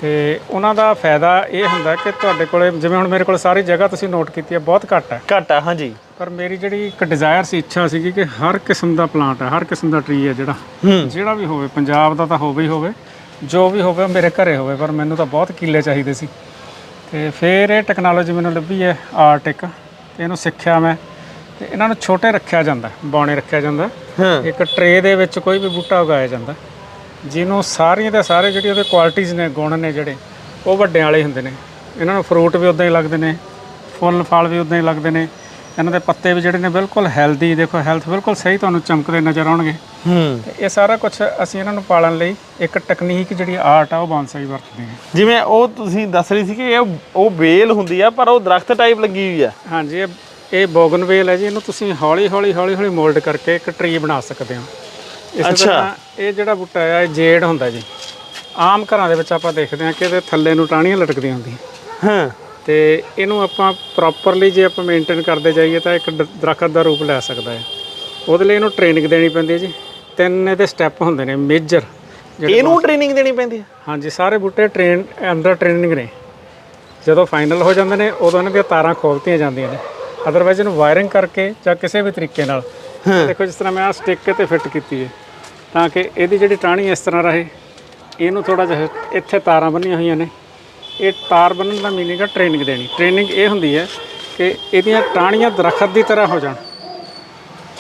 ਤੇ ਉਹਨਾਂ ਦਾ ਫਾਇਦਾ ਇਹ ਹੁੰਦਾ ਕਿ ਤੁਹਾਡੇ ਕੋਲੇ ਜਿਵੇਂ ਹੁਣ ਮੇਰੇ ਕੋਲ ਸਾਰੀ ਜਗ੍ਹਾ ਤੁਸੀਂ ਨੋਟ ਕੀਤੀ ਹੈ ਬਹੁਤ ਘੱਟ ਹੈ। ਘੱਟ ਆ ਹਾਂਜੀ। ਪਰ ਮੇਰੀ ਜਿਹੜੀ ਇੱਕ ਡਿਜ਼ਾਇਰ ਸੀ ਇੱਛਾ ਸੀਗੀ ਕਿ ਹਰ ਕਿਸਮ ਦਾ ਪਲਾਂਟ ਹੈ ਹਰ ਕਿਸਮ ਦਾ ਟਰੀ ਹੈ ਜਿਹੜਾ। ਹੂੰ। ਜਿਹੜਾ ਵੀ ਹੋਵੇ ਪੰਜਾਬ ਦਾ ਤਾਂ ਹੋਵੇ ਹੀ ਹੋਵੇ। ਜੋ ਵੀ ਹੋਵੇ ਉਹ ਮੇਰੇ ਘਰੇ ਹੋਵੇ ਪਰ ਮੈਨੂੰ ਤਾਂ ਬਹੁਤ ਕੀਲੇ ਚਾਹੀਦੇ ਸੀ। ਤੇ ਫਿਰ ਇਹ ਟੈਕਨੋਲੋਜੀ ਮੈਨੂੰ ਲੱਭੀ ਹੈ ਆਰਟਿਕ ਤੇ ਇਹਨੂੰ ਸਿੱਖਿਆ ਮੈਂ। ਤੇ ਇਹਨਾਂ ਨੂੰ ਛੋਟੇ ਰੱਖਿਆ ਜਾਂਦਾ ਬੌਣੇ ਰੱਖਿਆ ਜਾਂਦਾ। ਇੱਕ ਟਰੇ ਦੇ ਵਿੱਚ ਕੋਈ ਵੀ ਬੂਟਾ ਉਗਾਇਆ ਜਾਂਦਾ ਜਿਹਨੂੰ ਸਾਰੀਆਂ ਦੇ ਸਾਰੇ ਜਿਹੜੀ ਉਹਦੇ ਕੁਆਲਿਟੀਆਂ ਨੇ ਗੁਣ ਨੇ ਜਿਹੜੇ ਉਹ ਵੱਡਿਆਂ ਵਾਲੇ ਹੁੰਦੇ ਨੇ। ਇਹਨਾਂ ਨੂੰ ਫਰੂਟ ਵੀ ਉਦਾਂ ਹੀ ਲੱਗਦੇ ਨੇ ਫੁੱਲ ਫਲ ਵੀ ਉਦਾਂ ਹੀ ਲੱਗਦੇ ਨੇ। ਇਹਨਾਂ ਦੇ ਪੱਤੇ ਵੀ ਜਿਹੜੇ ਨੇ ਬਿਲਕੁਲ ਹੈਲਦੀ ਦੇਖੋ ਹੈਲਥ ਬਿਲਕੁਲ ਸਹੀ ਤੁਹਾਨੂੰ ਚਮਕਦੇ ਨਜ਼ਰ ਆਉਣਗੇ। ਹੂੰ। ਤੇ ਇਹ ਸਾਰਾ ਕੁਝ ਅਸੀਂ ਇਹਨਾਂ ਨੂੰ ਪਾਲਣ ਲਈ ਇੱਕ ਟੈਕਨੀਕ ਜਿਹੜੀ ਆਰਟ ਆ ਉਹ ਬੌਂਸਾਈ ਵਰਤਦੇ ਹਾਂ। ਜਿਵੇਂ ਉਹ ਤੁਸੀਂ ਦੱਸ ਰਹੀ ਸੀ ਕਿ ਇਹ ਉਹ ਵੇਲ ਹੁੰਦੀ ਆ ਪਰ ਉਹ ਦਰਖਤ ਟਾਈਪ ਲੱਗੀ ਹੋਈ ਆ। ਹਾਂਜੀ ਇਹ ਇਹ ਬੋਗਨਵੇਲ ਹੈ ਜੀ ਇਹਨੂੰ ਤੁਸੀਂ ਹੌਲੀ ਹੌਲੀ ਹੌਲੀ ਹੌਲੀ ਮੋਲਡ ਕਰਕੇ ਇੱਕ ਟਰੀ ਬਣਾ ਸਕਦੇ ਹੋ। ਇਸੇ। ਤਰ੍ਹਾਂ ਇਹ ਜਿਹੜਾ ਬੂਟਾ ਹੈ ਇਹ ਜੇਡ ਹੁੰਦਾ ਜੀ। ਆਮ ਘਰਾਂ ਦੇ ਵਿੱਚ ਆਪਾਂ ਦੇਖਦੇ ਹਾਂ ਕਿ ਇਹਦੇ ਥੱਲੇ ਨੂੰ ਟਾਹਣੀਆਂ ਲਟਕਦੀਆਂ ਹੁੰਦੀਆਂ। ਹਾਂ। ਤੇ ਇਹਨੂੰ ਆਪਾਂ ਪ੍ਰੋਪਰਲੀ ਜੇ ਆਪਾਂ ਮੇਨਟੇਨ ਕਰਦੇ ਜਾਈਏ ਤਾਂ ਇੱਕ ਦ- ਦਰਖਤ ਦਾ ਰੂਪ ਲੈ ਸਕਦਾ ਹੈ। ਉਹਦੇ ਲਈ ਇਹਨੂੰ ਟ੍ਰੇਨਿੰਗ ਦੇਣੀ ਪੈਂਦੀ ਹੈ ਜੀ। ਤਿੰਨ ਇਹਦੇ ਸਟੈਪ ਹੁੰਦੇ ਨੇ ਮੇਜਰ ਇਹਨੂੰ ਟ੍ਰੇਨਿੰਗ ਦੇਣੀ ਪੈਂਦੀ ਆ ਹਾਂਜੀ ਸਾਰੇ ਬੂਟੇ ਟ੍ਰੇਨ ਅੰਡਰ ਟ੍ਰੇਨਿੰਗ ਨੇ। ਜਦੋਂ ਫਾਈਨਲ ਹੋ ਜਾਂਦੇ ਨੇ ਉਦੋਂ ਇਹਨਾਂ ਦੀਆਂ ਤਾਰਾਂ ਖੋਲਤੀਆਂ ਜਾਂਦੀਆਂ ਨੇ। ਅਦਰਵਾਈਜ਼ ਇਹਨੂੰ ਵਾਇਰਿੰਗ ਕਰਕੇ ਜਾਂ ਕਿਸੇ ਵੀ ਤਰੀਕੇ ਨਾਲ। ਦੇਖੋ ਜਿਸ ਤਰ੍ਹਾਂ ਮੈਂ ਆ ਸਟਿੱਕ ਤੇ ਫਿੱਟ ਕੀਤੀ ਹੈ। ਤਾਂ ਕਿ ਇਹਦੀ ਜਿਹੜੀ ਟਾਹਣੀ ਇਸ ਤਰ੍ਹਾਂ ਰਹੇ। ਇਹਨੂੰ ਥੋੜਾ ਜਿਹਾ ਇੱਥੇ ਤਾਰਾਂ ਬੰਨੀਆਂ ਹੋਈਆਂ ਨੇ। ਇਹ ਤਾਰ ਬੰਨਣ ਦਾ ਮੀਨਿੰਗ ਹੈ ਟ੍ਰੇਨਿੰਗ ਦੇਣੀ। ਟ੍ਰੇਨਿੰਗ ਇਹ ਹੁੰਦੀ ਹੈ ਕਿ ਇਹਦੀਆਂ ਟਾਹਣੀਆਂ ਦਰਖਤ ਦੀ ਤਰ੍ਹਾਂ ਹੋ ਜਾਣ।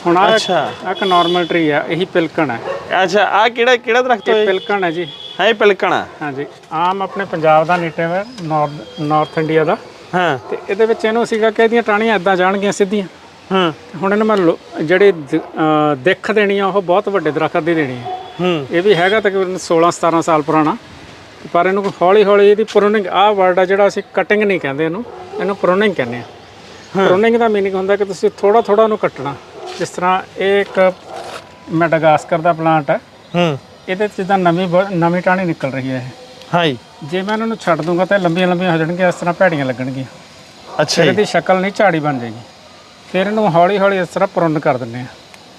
ਹੁਣ ਆ ਅੱਛਾ। ਇੱਕ ਨਾਰਮਲ ਟਰੀ ਆ ਇਹੀ ਪਿਲਕਣ ਹੈ ਅੱਛਾ ਆ ਕਿਹੜਾ ਕਿਹੜਾ ਦਰਖਤ ਇਹ ਪਿਲਕਣ ਹੈ ਜੀ। ਹੈ ਇਹ ਪਿਲਕਣਾ ਹਾਂਜੀ। ਆਮ ਆਪਣੇ ਪੰਜਾਬ ਦਾ ਨੇਟਿਵ ਹੈ ਨਾਰਥ ਨਾਰਥ ਇੰਡੀਆ ਦਾ। ਹਾਂ। ਤੇ ਇਹਦੇ ਵਿੱਚ ਇਹਨੂੰ ਸੀਗਾ ਕਿ ਇਹਦੀਆਂ ਟਾਹਣੀਆਂ ਇਦਾਂ ਜਾਣਗੀਆਂ ਸਿੱਧੀਆਂ। ਹਾਂ। ਹੁਣ ਇਹਨੂੰ ਮੈਂ ਲੋ- ਜਿਹੜੇ ਦ- ਅਹ ਦਿੱਖ ਦੇਣੀ ਆ ਉਹ ਬਹੁਤ ਵੱਡੇ ਦਰਖਤ ਦੀ ਦੇਣੀ ਹੈ। ਹੂੰ। ਇਹ ਵੀ ਹੈਗਾ ਤਕਰੀਬਨ 16 17 ਸਾਲ ਪੁਰਾਣਾ। ਪਰ ਇਹਨੂੰ ਹੌਲੀ ਹੌਲੀ ਇਹਦੀ ਪ੍ਰੂਨਿੰਗ ਆਹ ਵਰਡ ਆ ਜਿਹੜਾ ਅਸੀਂ ਕਟਿੰਗ ਨਹੀਂ ਕਹਿੰਦੇ ਇਹਨੂੰ ਇਹਨੂੰ ਪ੍ਰੂਨਿੰਗ ਕਹਿੰਦੇ ਆ। ਪ੍ਰੂਨਿੰਗ ਦਾ ਮੀਨਿੰਗ ਹੁੰਦਾ ਕਿ ਤੁਸੀਂ ਥੋੜਾ ਥੋੜਾ ਉਹਨੂੰ ਕੱਟਣਾ। ਜਿਸ ਤਰ੍ਹਾਂ ਇਹ ਇੱਕ ਮੈਡਾਗਾਸਕਰ ਦਾ ਪਲਾਂਟ ਹੈ ਹੂੰ। ਇਹਦੇ 'ਚ ਜਿੱਦਾਂ ਨਵੀਂ ਨਵੀਂ ਟਾਹਣੀ ਨਿਕਲ ਰਹੀ ਹੈ ਇਹ। ਹਾਂ ਜੀ ਮੈਂ ਇਹਨਾਂ ਨੂੰ ਛੱਡ ਦੂੰਗਾ ਤਾਂ ਲੰਬੀਆਂ ਲੰਬੀਆਂ ਹੋ ਜਾਣਗੀਆਂ ਇਸ ਤਰ੍ਹਾਂ ਭੈੜੀਆਂ ਲੱਗਣਗੀਆਂ। ਅੱਛਾ ਇਹਦੀ ਸ਼ਕਲ ਨਹੀਂ ਝਾੜੀ ਬਣ ਜਾਏਗੀ। ਫਿਰ ਇਹਨੂੰ ਹੌਲੀ ਹੌਲੀ ਇਸ ਤਰ੍ਹਾਂ ਪ੍ਰੁੰਨ ਕਰ ਦਿੰਦੇ ਆ।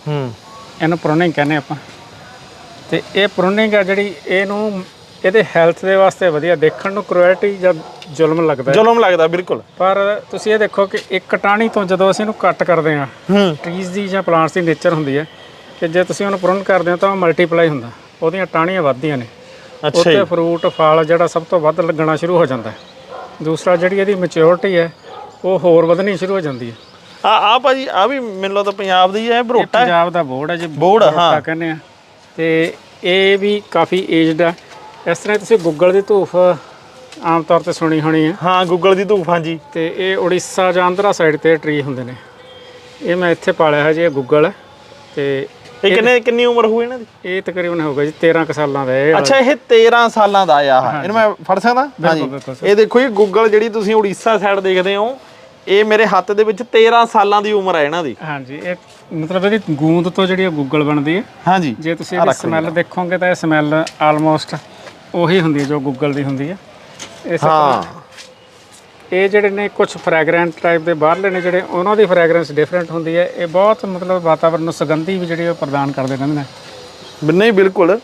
ਹੂੰ। ਇਹਨੂੰ ਪ੍ਰੁਨਿੰਗ ਕਹਿੰਦੇ ਆਪਾਂ। ਤੇ ਇਹ ਪ੍ਰੁਨਿੰਗ ਆ ਜਿਹੜੀ ਇਹਨੂੰ ਇਹਦੇ ਹੈਲਥ ਦੇ ਵਾਸਤੇ ਵਧੀਆ। ਦੇਖਣ ਨੂੰ ਕ੍ਰੂਐਲਟੀ ਜਾਂ ਜ਼ੁਲਮ ਲੱਗਦਾ ਹੈ। ਜ਼ੁਲਮ ਲੱਗਦਾ ਬਿਲਕੁਲ। ਪਰ ਤੁਸੀਂ ਇਹ ਦੇਖੋ ਕਿ ਇੱਕ ਟਾਹਣੀ ਤੋਂ ਜਦੋਂ ਅਸੀਂ ਇਹਨੂੰ ਕੱਟ ਕਰਦੇ ਆ ਹੂੰ। ਟਰੀਜ਼ ਦੀ ਜਾਂ ਪਲਾਂਟਸ ਦੀ ਨੇਚਰ ਹੁੰਦੀ ਹੈ ਕਿ ਜੇ ਤੁਸੀਂ ਉਹਨੂੰ ਪ੍ਰੁੰਨ ਕਰਦੇ ਹੋ ਤਾਂ ਉਹ ਮਲਟੀਪਲਾਈ ਹੁੰਦਾ। ਉਹਦੀਆਂ ਟਾਹਣੀਆਂ ਵੱਧਦੀਆਂ ਨੇ। ਅੱਛਾ ਉੱਤੇ ਜੀ। ਫਰੂਟ ਫਲ ਜਿਹੜਾ ਸਭ ਤੋਂ ਵੱਧ ਲੱਗਣਾ ਸ਼ੁਰੂ ਹੋ ਜਾਂਦਾ ਹੈ। ਦੂਸਰਾ ਜਿਹੜੀ ਇਹਦੀ ਮੈਚਿਓਰਿਟੀ ਹੈ ਉਹ ਹੋਰ ਵਧਣੀ ਸ਼ੁਰੂ ਹੋ ਜਾਂਦੀ ਹੈ। ਆ ਆ ਭਾਜੀ ਆ ਵੀ ਮੈਨੂੰ ਲੱਗਦਾ ਪੰਜਾਬ ਦੀ ਹੈ ਇਹ ਬਰੋਟਾ ਹੈ। ਪੰਜਾਬ ਦਾ ਬੋਰਡ ਹੈ ਜੀ ਬੋਰਡ, ਹਾਂ। ਕਹਿੰਦੇ ਆ। ਤੇ ਇਹ ਵੀ ਕਾਫੀ ਏਜਡ ਹੈ ਇਸ ਤਰ੍ਹਾਂ ਤੁਸੀਂ ਗੁੱਗਲ ਦੀ ਧੂਫ ਆਮ ਤੌਰ ਤੇ ਸੁਣੀ ਹੋਣੀ ਹੈ। ਹਾਂ ਗੂਗਲ ਦੀ ਧੂਫ ਹਾਂਜੀ। ਤੇ ਇਹ ਉੜੀਸਾ ਜਾਂ ਆਂਧਰਾ ਸਾਈਡ ਤੇ ਟਰੀ ਹੁੰਦੇ ਨੇ। ਇਹ ਮੈਂ ਇੱਥੇ ਪਾਲਿਆ ਹੈ ਜੀ ਇਹ ਗੁੱਗਲ ਹੈ। ਤੇ ਇਹ ਕਿੰਨੇ ਕਿੰਨੀ ਉਮਰ ਹੋਈ ਇਹਨਾਂ ਦੀ? ਇਹ ਤਕਰੀਬਨ ਹੋਊਗਾ ਜੀ 13 ਕੁ ਸਾਲਾਂ ਦਾ ਇਹ। ਅੱਛਾ ਇਹ 13 ਸਾਲਾਂ ਦਾ ਆ। ਇਹਨੂੰ ਮੈਂ ਫੜ ਸਕਦਾ? ਹਾਂਜੀ। ਇਹ ਦੇਖੋ ਇਹ ਗੂਗਲ ਜਿਹੜੀ ਤੁਸੀਂ ਉੜੀਸਾ ਸਾਈਡ ਦੇਖਦੇ ਹੋ ਇਹ ਮੇਰੇ ਹੱਥ ਦੇ ਵਿੱਚ 13 ਸਾਲਾਂ ਦੀ ਉਮਰ ਹੈ ਇਹਨਾਂ ਦੀ। ਹਾਂਜੀ ਇਹ ਮਤਲਬ ਇਹਦੀ ਗੂੰਦ ਤੋਂ ਜਿਹੜੀ ਗੁੱਗਲ ਬਣਦੀ ਹੈ। ਹਾਂਜੀ। ਜੇ ਤੁਸੀਂ ਇਹਦੀ ਸਮੈਲ ਦੇਖੋਗੇ ਤਾਂ ਇਹ ਸਮੈਲ ਆਲਮੋਸਟ ਉਹੀ ਹੁੰਦੀ ਹੈ ਜੋ ਗੁੱਗਲ ਦੀ ਹੁੰਦੀ ਹੈ। ਇਸ ਹਾਂ। ਇਹ ਜਿਹੜੇ ਨੇ ਕੁਝ ਫ੍ਰੈਗਰੈਂਟ ਟਾਈਪ ਦੇ ਬਾਹਰਲੇ ਨੇ ਜਿਹੜੇ ਉਹਨਾਂ ਦੀ ਫ੍ਰੈਗਰੈਂਸ ਡਿਫਰੈਂਟ ਹੁੰਦੀ ਹੈ। ਇਹ ਬਹੁਤ ਮਤਲਬ ਵਾਤਾਵਰਨ ਨੂੰ ਸੁਗੰਧੀ ਵੀ ਜਿਹੜੀ ਉਹ ਪ੍ਰਦਾਨ ਕਰਦੇ ਰਹਿੰਦੇ ਨੇ। ਨਹੀਂ ਬਿਲਕੁਲ।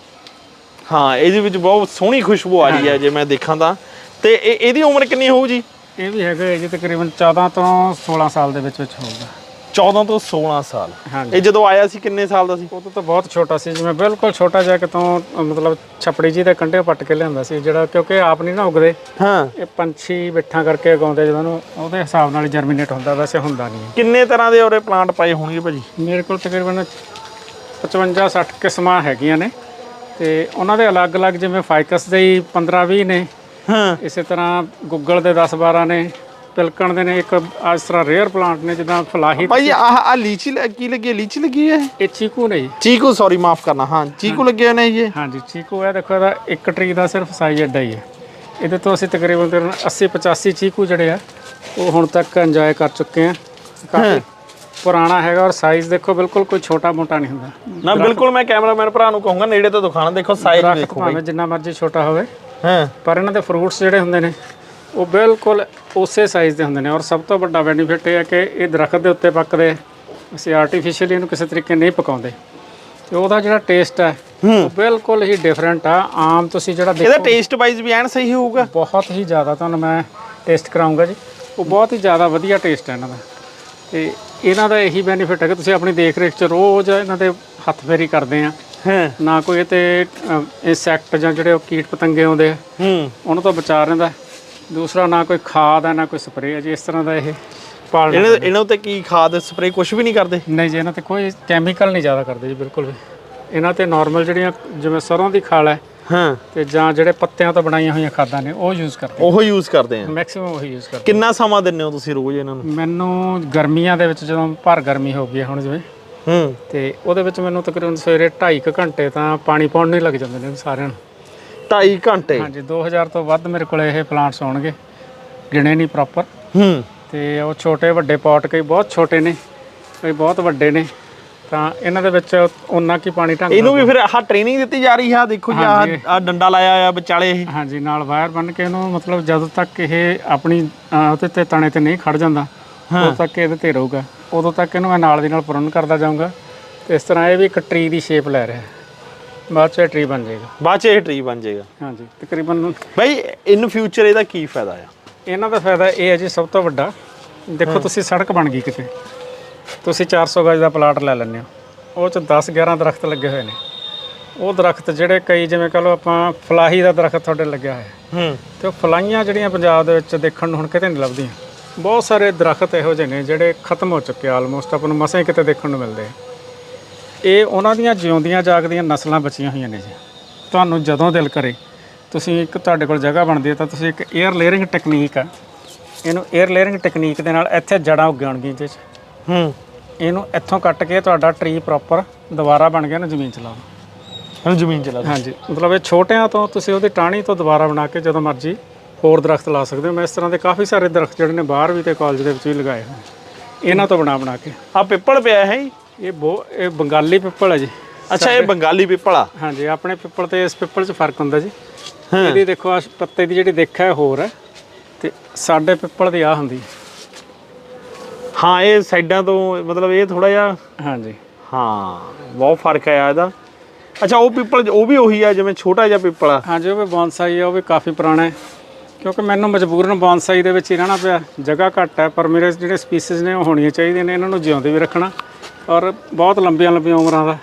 ਹਾਂ ਇਹਦੇ ਵਿੱਚ ਬਹੁਤ ਸੋਹਣੀ ਖੁਸ਼ਬੂ ਆ ਰਹੀ ਹੈ ਜੇ ਮੈਂ ਦੇਖਾਂ ਤਾਂ। ਤੇ ਇਹ ਇਹਦੀ ਉਮਰ ਕਿੰਨੀ ਹੋਊ ਜੀ? ਇਹ ਵੀ ਹੈਗਾ ਜੀ ਤਕਰੀਬਨ 14 ਤੋਂ 16 ਸਾਲ ਦੇ ਵਿੱਚ ਵਿੱਚ ਹੋਊਗਾ। 14 ਤੋਂ 16 ਸਾਲ। ਹਾਂਜੀ। ਇਹ ਜਦੋਂ ਆਇਆ ਸੀ ਕਿੰਨੇ ਸਾਲ ਦਾ ਸੀ? ਉਦੋਂ ਤਾਂ ਬਹੁਤ ਛੋਟਾ ਸੀ ਜਿਵੇਂ ਬਿਲਕੁਲ ਛੋਟਾ ਜਿਹਾ ਕਿਤੋਂ ਮਤਲਬ ਛਪੜੀ ਜੀ ਦੇ ਕੰਢੇ ਪੱਟ ਕੇ ਲਿਆਂਦਾ ਸੀ ਜਿਹੜਾ ਕਿਉਂਕਿ ਆਪ ਨਹੀਂ ਨਾ ਉਗਦੇ। ਹਾਂ। ਇਹ ਪੰਛੀ ਬਿੱਠਾਂ ਕਰਕੇ ਉਗਾਉਂਦੇ ਜਦੋਂ ਨੂੰ ਉਹਦੇ ਹਿਸਾਬ ਨਾਲ ਜਰਮੀਨੇਟ ਹੁੰਦਾ ਵੈਸੇ ਹੁੰਦਾ ਨਹੀਂ। ਕਿੰਨੇ ਤਰ੍ਹਾਂ ਦੇ ਔਰੇ ਪਲਾਂਟ ਪਾਏ ਹੋਣਗੇ ਭਾਜੀ? ਮੇਰੇ ਕੋਲ ਤਕਰੀਬਨ 55 60 ਕਿਸਮਾਂ ਹੈਗੀਆਂ ਨੇ। ਤੇ ਉਹਨਾਂ ਦੇ ਅਲੱਗ-ਅਲੱਗ ਜਿਵੇਂ ਫਾਈਕਸ ਦੇ ਹੀ 15-20 ਨੇ। ਹਾਂ। ਇਸੇ ਤਰ੍ਹਾਂ ਗੁੱਗਲ ਦੇ 10-12 ਨੇ। ਪਿਲਕਣ ਦੇ ਨੇ ਇੱਕ ਇਸ ਤਰ੍ਹਾਂ ਰੇਅਰ ਪਲਾਂਟ ਨੇ ਜਿੱਦਾਂ ਫਲਾਹੀ ਭਾਈ ਆਹ ਆ ਲੀਚੀ ਲ- ਕੀ ਲੱਗੀ ਹੈ? ਲੀਚੀ ਲੱਗੀ ਹੈ? ਇਹ ਚੀਕੂ ਨੇ ਜੀ। ਚੀਕੂ ਸੌਰੀ ਮਾਫ ਕਰਨਾ ਹਾਂ ਚੀਕੂ ਲੱਗੇ ਹੋਏ ਨੇ ਇਹ। ਹਾਂਜੀ ਚੀਕੂ ਹੈ ਦੇਖੋ ਇਹਦਾ ਇੱਕ ਟਰੀ ਦਾ ਸਿਰਫ ਸਾਈਜ਼ ਐਡਾ ਹੀ ਹੈ। ਇਹਦੇ ਤੋਂ ਅਸੀਂ ਤਕਰੀਬਨ ਤਕਰੀਬਨ 80-85 ਚੀਕੂ ਜਿਹੜੇ ਆ ਉਹ ਹੁਣ ਤੱਕ ਇੰਜੋਏ ਕਰ ਚੁੱਕੇ ਆ। ਕਾਫੀ ਪੁਰਾਣਾ ਹੈਗਾ ਔਰ ਸਾਈਜ਼ ਦੇਖੋ ਬਿਲਕੁਲ ਕੋਈ ਛੋਟਾ ਮੋਟਾ ਨਹੀਂ ਹੁੰਦਾ। ਨਾ ਬਿਲਕੁਲ ਮੈਂ ਕੈਮਰਾਮੈਨ ਭਰਾ ਨੂੰ ਕਹੂੰਗਾ ਨੇੜੇ ਤੋਂ ਦਿਖਾਣਾ ਦੇਖੋ ਸਾਈਜ਼ ਦਰਖਤ ਦੇਖੋ ਭਾਵੇਂ ਜਿੰਨਾ ਮਰਜ਼ੀ ਛੋਟਾ ਹੋਵੇ। ਹਾਂ। ਪਰ ਇਹਨਾਂ ਦੇ ਫਰੂਟਸ ਜਿਹੜੇ ਹੁੰਦੇ ਨੇ ਉਹ ਬਿਲਕੁਲ ਉਸੇ ਸਾਈਜ਼ ਦੇ ਹੁੰਦੇ ਨੇ ਔਰ ਸਭ ਤੋਂ ਵੱਡਾ ਬੈਨੀਫਿਟ ਇਹ ਹੈ ਕਿ ਇਹ ਦਰਖਤ ਦੇ ਉੱਤੇ ਪੱਕਦੇ ਅਸੀਂ ਆਰਟੀਫੀਸ਼ੀਅਲੀ ਇਹਨੂੰ ਕਿਸੇ ਤਰੀਕੇ ਨਹੀਂ ਪਕਾਉਂਦੇ। ਤੇ ਉਹਦਾ ਜਿਹੜਾ ਟੇਸਟ ਹੈ ਉਹ ਬਿਲਕੁਲ ਹੀ ਡਿਫਰੈਂਟ ਆ। ਆਮ ਤੁਸੀਂ ਜਿਹੜਾ ਇਹਦਾ ਦੇਖੋ ਟੇਸਟ ਵਾਈਜ਼ ਵੀ ਐਨ ਸਹੀ ਹੋਊਗਾ? ਬਹੁਤ ਹੀ ਜ਼ਿਆਦਾ ਤੁਹਾਨੂੰ ਮੈਂ ਟੇਸਟ ਕਰਾਉਂਗਾ ਜੀ। ਉਹ ਬਹੁਤ ਹੀ ਜ਼ਿਆਦਾ ਵਧੀਆ ਟੇਸਟ ਹੈ ਇਹਨਾਂ ਦਾ। ਤੇ ਇਹਨਾਂ ਦਾ ਇਹੀ ਬੈਨੀਫਿਟ ਹੈ ਕਿ ਤੁਸੀਂ ਆਪਣੀ ਦੇਖ ਰੇਖ 'ਚ ਰੋਜ਼ ਇਹਨਾਂ ਦੇ ਹੱਥ ਫੇਰੀ ਕਰਦੇ ਆ। ਹਾਂ। ਨਾ ਕੋਈ ਤੇ ਇਨਸੈਕਟ ਜਾਂ ਜਿਹੜੇ ਉਹ ਕੀਟ ਪਤੰਗੇ ਆਉਂਦੇ ਆ ਹੂੰ। ਉਹਨਾਂ ਤੋਂ ਬਚਾ ਰਹਿੰਦਾ। ਦੂਸਰਾ ਨਾ ਕੋਈ ਖਾਦ ਹੈ ਨਾ ਕੋਈ ਸਪਰੇਅ ਹੈ ਜੀ ਇਸ ਤਰ੍ਹਾਂ ਦਾ ਇਹ ਪਾਲ ਇਹਨਾਂ ਇਹਨਾਂ ਉੱਤੇ ਕੀ ਖਾਦ ਸਪਰੇ ਕੁਝ ਵੀ ਨਹੀਂ ਕਰਦੇ? ਨਹੀਂ ਜੀ ਇਹਨਾਂ ਤੇ ਕੋਈ ਕੈਮੀਕਲ ਨਹੀਂ ਜ਼ਿਆਦਾ ਕਰਦੇ ਜੀ ਬਿਲਕੁਲ ਵੀ। ਇਹਨਾਂ ਤੇ ਨਾਰਮਲ ਜਿਹੜੀਆਂ ਜਿਵੇਂ ਸਰੋਂ ਦੀ ਖਾਲ ਹੈ ਹਾਂ। ਤੇ ਜਾਂ ਜਿਹੜੇ ਪੱਤਿਆਂ ਤੋਂ ਬਣਾਈਆਂ ਹੋਈਆਂ ਖਾਦਾਂ ਨੇ ਉਹ ਯੂਜ਼ ਕਰਦੇ ਉਹ ਯੂਜ਼ ਕਰਦੇ ਆ। ਮੈਕਸਿਮਮ ਉਹੀ ਯੂਜ਼ ਕਰਦੇ ਕਿੰਨਾ ਸਮਾਂ ਦਿੰਦੇ ਹੋ ਤੁਸੀਂ ਰੋਜ਼ ਇਹਨਾਂ ਨੂੰ? ਮੈਨੂੰ ਗਰਮੀਆਂ ਦੇ ਵਿੱਚ ਜਦੋਂ ਭਰ ਗਰਮੀ ਹੋ ਗਈ ਹੈ ਹੁਣ ਜਿਵੇਂ ਹੂੰ। ਤੇ ਉਹਦੇ ਵਿੱਚ ਮੈਨੂੰ ਤਕਰੀਬਨ ਸਵੇਰੇ 2.5 ਘੰਟੇ ਤਾਂ ਪਾਣੀ ਪਾਉਣ ਨੂੰ ਹੀ ਲੱਗ ਜਾਂਦੇ ਨੇ ਸਾਰਿਆਂ ਨੂੰ। 2.5 ਘੰਟੇ। ਹਾਂਜੀ 2000 ਤੋਂ ਵੱਧ ਮੇਰੇ ਕੋਲ ਇਹ ਪਲਾਂਟਸ ਹੋਣਗੇ। ਗਿਣੇ ਨਹੀਂ ਪ੍ਰੋਪਰ ਹੂੰ। ਤੇ ਉਹ ਛੋਟੇ ਵੱਡੇ ਪੌਟ ਕਈ ਬਹੁਤ ਛੋਟੇ ਨੇ ਕਈ ਬਹੁਤ ਵੱਡੇ ਨੇ। ਤਾਂ ਇਹਨਾਂ ਦੇ ਵਿੱਚ ਉਹਨਾਂ ਕੀ ਪਾਣੀ ਢੰਗ ਇਹਨੂੰ ਵੀ ਫਿਰ ਆਹ ਟ੍ਰੇਨਿੰਗ ਦਿੱਤੀ ਜਾ ਰਹੀ ਹੈ ਦੇਖੋ ਜੀ ਆਹ ਆਹ ਡੰਡਾ ਲਾਇਆ ਆ ਵਿਚਾਲੇ ਇਹ। ਹਾਂਜੀ ਨਾਲ ਵਾਇਰ ਬੰਨ ਕੇ ਇਹਨੂੰ ਮਤਲਬ ਜਦੋਂ ਤੱਕ ਇਹ ਆਪਣੀ ਉਹਦੇ ਤੇ ਤਣੇ ਤੇ ਨਹੀਂ ਖੜ ਜਾਂਦਾ ਉਦੋਂ ਤੱਕ ਇਹਦੇ ਤੇ ਰਹੂਗਾ। ਉਦੋਂ ਤੱਕ ਇਹਨੂੰ ਮੈਂ ਨਾਲ ਦੀ ਨਾਲ ਪੁਰਨ ਕਰਦਾ ਜਾਊਂਗਾ। ਇਸ ਤਰ੍ਹਾਂ ਇਹ ਵੀ ਇੱਕ ਟਰੀ ਦੀ ਸ਼ੇਪ ਲੈ ਰਿਹਾ। ਹੈ ਬਾਅਦ ਚ ਟਰੀ ਬਣ ਜਾਏਗਾ। ਬਾਅਦ ਚ ਇਹ ਟਰੀ ਬਣ ਜਾਏਗਾ। ਹਾਂਜੀ ਤਕਰੀਬਨ ਭਾਈ ਇਨ ਫਿਊਚਰ ਇਹਦਾ ਕੀ ਫਾਇਦਾ ਆ? ਇਹਨਾਂ ਦਾ ਫਾਇਦਾ ਇਹ ਹੈ ਜੀ ਸਭ ਤੋਂ ਵੱਡਾ। ਦੇਖੋ ਤੁਸੀਂ ਸੜਕ ਬਣ ਗਈ ਕਿਤੇ। ਤੁਸੀਂ 400 ਗਜ ਦਾ ਪਲਾਟ ਲੈ ਲੈਂਦੇ ਹੋ। ਉਹ ਚ 10 11 ਦਰਖਤ ਲੱਗੇ ਹੋਏ ਨੇ। ਉਹ ਦਰਖਤ ਜਿਹੜੇ ਕਈ ਜਿਵੇਂ ਕਹ ਲਓ ਆਪਾਂ ਫਲਾਹੀ ਦਾ ਦਰਖਤ ਤੁਹਾਡੇ ਲੱਗਿਆ ਹੋਇਆ। ਹੂੰ। ਤੇ ਉਹ ਫਲਾਈਆਂ ਜਿਹੜੀਆਂ ਪੰਜਾਬ ਦੇ ਵਿੱਚ ਦੇਖਣ ਨੂੰ ਹੁਣ ਕਿਤੇ ਨਹੀਂ ਲੱਭਦੀਆਂ। ਬਹੁਤ ਸਾਰੇ ਦਰਖਤ ਇਹੋ ਜਿਹੇ ਨੇ ਜਿਹੜੇ ਖਤਮ ਹੋ ਚੁੱਕੇ ਆਲਮੋਸਟ ਆਪਾਂ ਨੂੰ ਮਸਾਂ ਕਿਤੇ ਦੇਖਣ ਨੂੰ ਮਿਲਦੇ ਆ। ਇਹ ਉਹਨਾਂ ਦੀਆਂ ਜਿਉਂਦੀਆਂ ਜਾਗਦੀਆਂ ਨਸਲਾਂ ਬਚੀਆਂ ਹੋਈਆਂ ਨੇ ਜੀ। ਤੁਹਾਨੂੰ ਜਦੋਂ ਦਿਲ ਕਰੇ ਤੁਸੀਂ ਇੱਕ ਤੁਹਾਡੇ ਕੋਲ ਜਗ੍ਹਾ ਬਣਦੀ ਹੈ ਤਾਂ ਤੁਸੀਂ ਇੱਕ 에ਅਰ ਲੇਅਰਿੰਗ ਟੈਕਨੀਕ ਆ। ਇਹਨੂੰ 에ਅਰ ਲੇਅਰਿੰਗ ਟੈਕਨੀਕ ਦੇ ਨਾਲ ਇੱਥੇ ਜੜਾਂ ਉਗਾਉਣਗੀਆਂ ਜਿਹਦੇ 'ਚ ਹੂੰ। ਇਹਨੂੰ ਇੱਥੋਂ ਕੱਟ ਕੇ ਤੁਹਾਡਾ ਟਰੀ ਪ੍ਰੋਪਰ ਦੁਬਾਰਾ ਬਣ ਗਿਆ ਨਾ ਜ਼ਮੀਨ 'ਚ ਲਾਓ। ਹੁਣ ਜ਼ਮੀਨ ਚ ਲਾ ਦਿਓ। ਹਾਂਜੀ ਮਤਲਬ ਇਹ ਛੋਟਿਆਂ ਤੋਂ ਤੁਸੀਂ ਉਹਦੀ ਟਾਹਣੀ ਤੋਂ ਦੁਬਾਰਾ ਬਣਾ ਕੇ ਜਦੋਂ ਮਰਜ਼ੀ ਹੋਰ ਦਰਖਤ ਲਾ ਸਕਦੇ ਹੋ। ਮੈਂ ਇਸ ਤਰ੍ਹਾਂ ਦੇ ਕਾਫੀ ਸਾਰੇ ਦਰਖਤ ਜਿਹੜੇ ਨੇ ਬਾਹਰ ਵੀ ਤੇ ਕਾਲਜ ਦੇ ਵਿੱਚ ਵੀ ਲਗਾਏ ਹੋਏ। ਇਹਨਾਂ ਤੋਂ ਬਣਾ ਬਣਾ ਕੇ। ਆਹ ਪਿੱਪਲ ਪਿਆ ਹੈ ਜੀ। ਇਹ ਬੋ ਇਹ ਬੰਗਾਲੀ ਪਿੱਪਲ ਹੈ ਜੀ। ਅੱਛਾ ਇਹ ਬੰਗਾਲੀ ਪਿੱਪਲ ਆ। ਹਾਂਜੀ ਆਪਣੇ ਪਿੱਪਲ ਤੇ ਇਸ ਪਿੱਪਲ 'ਚ ਫ਼ਰਕ ਹੁੰਦਾ ਜੀ। ਹਾਂ। ਇਹਦੀ ਦੇਖੋ ਆਹ ਪੱਤੇ ਦੀ ਜਿਹੜੀ ਦੇਖ ਹੈ ਹੋਰ ਹੈ। ਤੇ ਸਾਡੇ ਪਿੱਪਲ ਦੀ ਆ ਹੁੰਦੀ। ਹਾਂ ਇਹ ਸਾਈਡਾਂ ਤੋਂ ਮਤਲਬ ਇਹ ਥੋੜਾ ਜਿਹਾ ਹਾਂਜੀ। ਹਾਂ ਬਹੁਤ ਫ਼ਰਕ ਆ ਇਹਦਾ। ਅੱਛਾ ਉਹ ਪਿੱਪਲ ਉਹ ਵੀ ਉਹੀ ਆ ਜਿਵੇਂ ਛੋਟਾ ਜਿਹਾ ਪਿੱਪਲ ਆ। ਹਾਂਜੀ ਉਹ ਵੀ ਬੌਂਸਾਈ ਹੈ ਉਹ ਵੀ ਕਾਫੀ ਪੁਰਾਣਾ ਹੈ। ਕਿਉਂਕਿ ਮੈਨੂੰ ਮਜਬੂਰਨ ਬੌਂਸਾਈ ਦੇ ਵਿੱਚ ਹੀ ਰਹਿਣਾ ਪਿਆ। ਜਗ੍ਹਾ ਘੱਟ ਹੈ ਪਰ ਮੇਰੇ ਜਿਹੜੇ ਸਪੀਸੀਜ਼ ਨੇ ਉਹ ਹੋਣੀਆਂ ਚਾਹੀਦੀਆਂ ਨੇ ਇਹਨਾਂ ਨੂੰ ਜਿਉਂਦੇ ਵੀ ਰੱਖਣਾ। ਔਰ ਬਹੁਤ ਲੰਬੀਆਂ ਲੰਬੀਆਂ ਉਮਰਾਂ ਦਾ।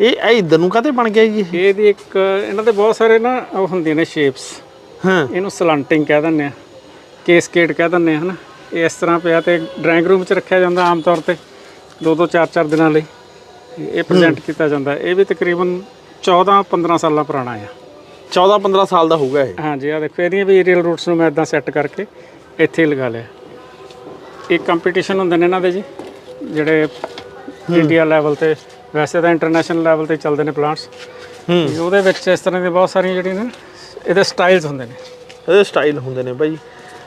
ਇਹ ਇਹ ਇਧਰ ਨੂੰ ਕਾਤੇ ਬਣ ਗਿਆ ਜੀ ਇਹ? ਇਹਦੀ ਇੱਕ ਇਹਨਾਂ ਦੇ ਬਹੁਤ ਸਾਰੇ ਨਾ ਉਹ ਹੁੰਦੀਆਂ ਨੇ ਸ਼ੇਪਸ ਹਾਂ। ਇਹਨੂੰ ਸਲੰਟਿੰਗ ਕਹਿ ਦਿੰਦੇ ਆ ਕੇਸਕੇਟ ਕਹਿ ਦਿੰਦੇ ਆ ਹਨਾ। ਇਹ ਇਸ ਤਰ੍ਹਾਂ ਪਿਆ ਤੇ ਡਰਾਇੰਗ ਰੂਮ 'ਚ ਰੱਖਿਆ ਜਾਂਦਾ ਆਮ ਤੌਰ ਤੇ ਦੋ ਦੋ ਚਾਰ ਚਾਰ ਦਿਨਾਂ ਲਈ। ਇਹ ਪ੍ਰੈਜ਼ੈਂਟ ਕੀਤਾ ਜਾਂਦਾ। ਇਹ ਵੀ ਤਕਰੀਬਨ 14 15 ਸਾਲਾਂ ਪੁਰਾਣਾ ਆ। 14 15 ਸਾਲ ਦਾ ਹੋਊਗਾ ਇਹ? ਹਾਂਜੀ ਆ ਦੇਖੋ ਇਹਦੀਆਂ ਵੀ ਏਰੀਅਲ ਰੂਟਸ ਨੂੰ ਮੈਂ ਇਦਾਂ ਸੈੱਟ ਕਰਕੇ ਇੱਥੇ ਲਗਾ ਲਿਆ। ਇਹ ਕੰਪੀਟੀਸ਼ਨ ਹੁੰਦੇ ਨੇ ਇਹਨਾਂ ਦੇ ਜੀ ਜਿਹੜੇ ਇੰਡੀਆ ਲੈਵਲ ਤੇ ਵੈਸੇ ਤਾਂ ਇੰਟਰਨੈਸ਼ਨਲ ਲੈਵਲ ਤੇ ਚੱਲਦੇ ਨੇ ਪਲਾਂਟਸ ਹੂੰ। ਉਹਦੇ ਵਿੱਚ ਇਸ ਤਰ੍ਹਾਂ ਦੇ ਬਹੁਤ ਸਾਰੀਆਂ ਜਿਹੜੀਆਂ ਨੇ ਇਹਦੇ ਸਟਾਈਲਸ ਹੁੰਦੇ ਨੇ। ਇਹਦੇ ਸਟਾਈਲ ਹੁੰਦੇ ਨੇ ਭਾਈ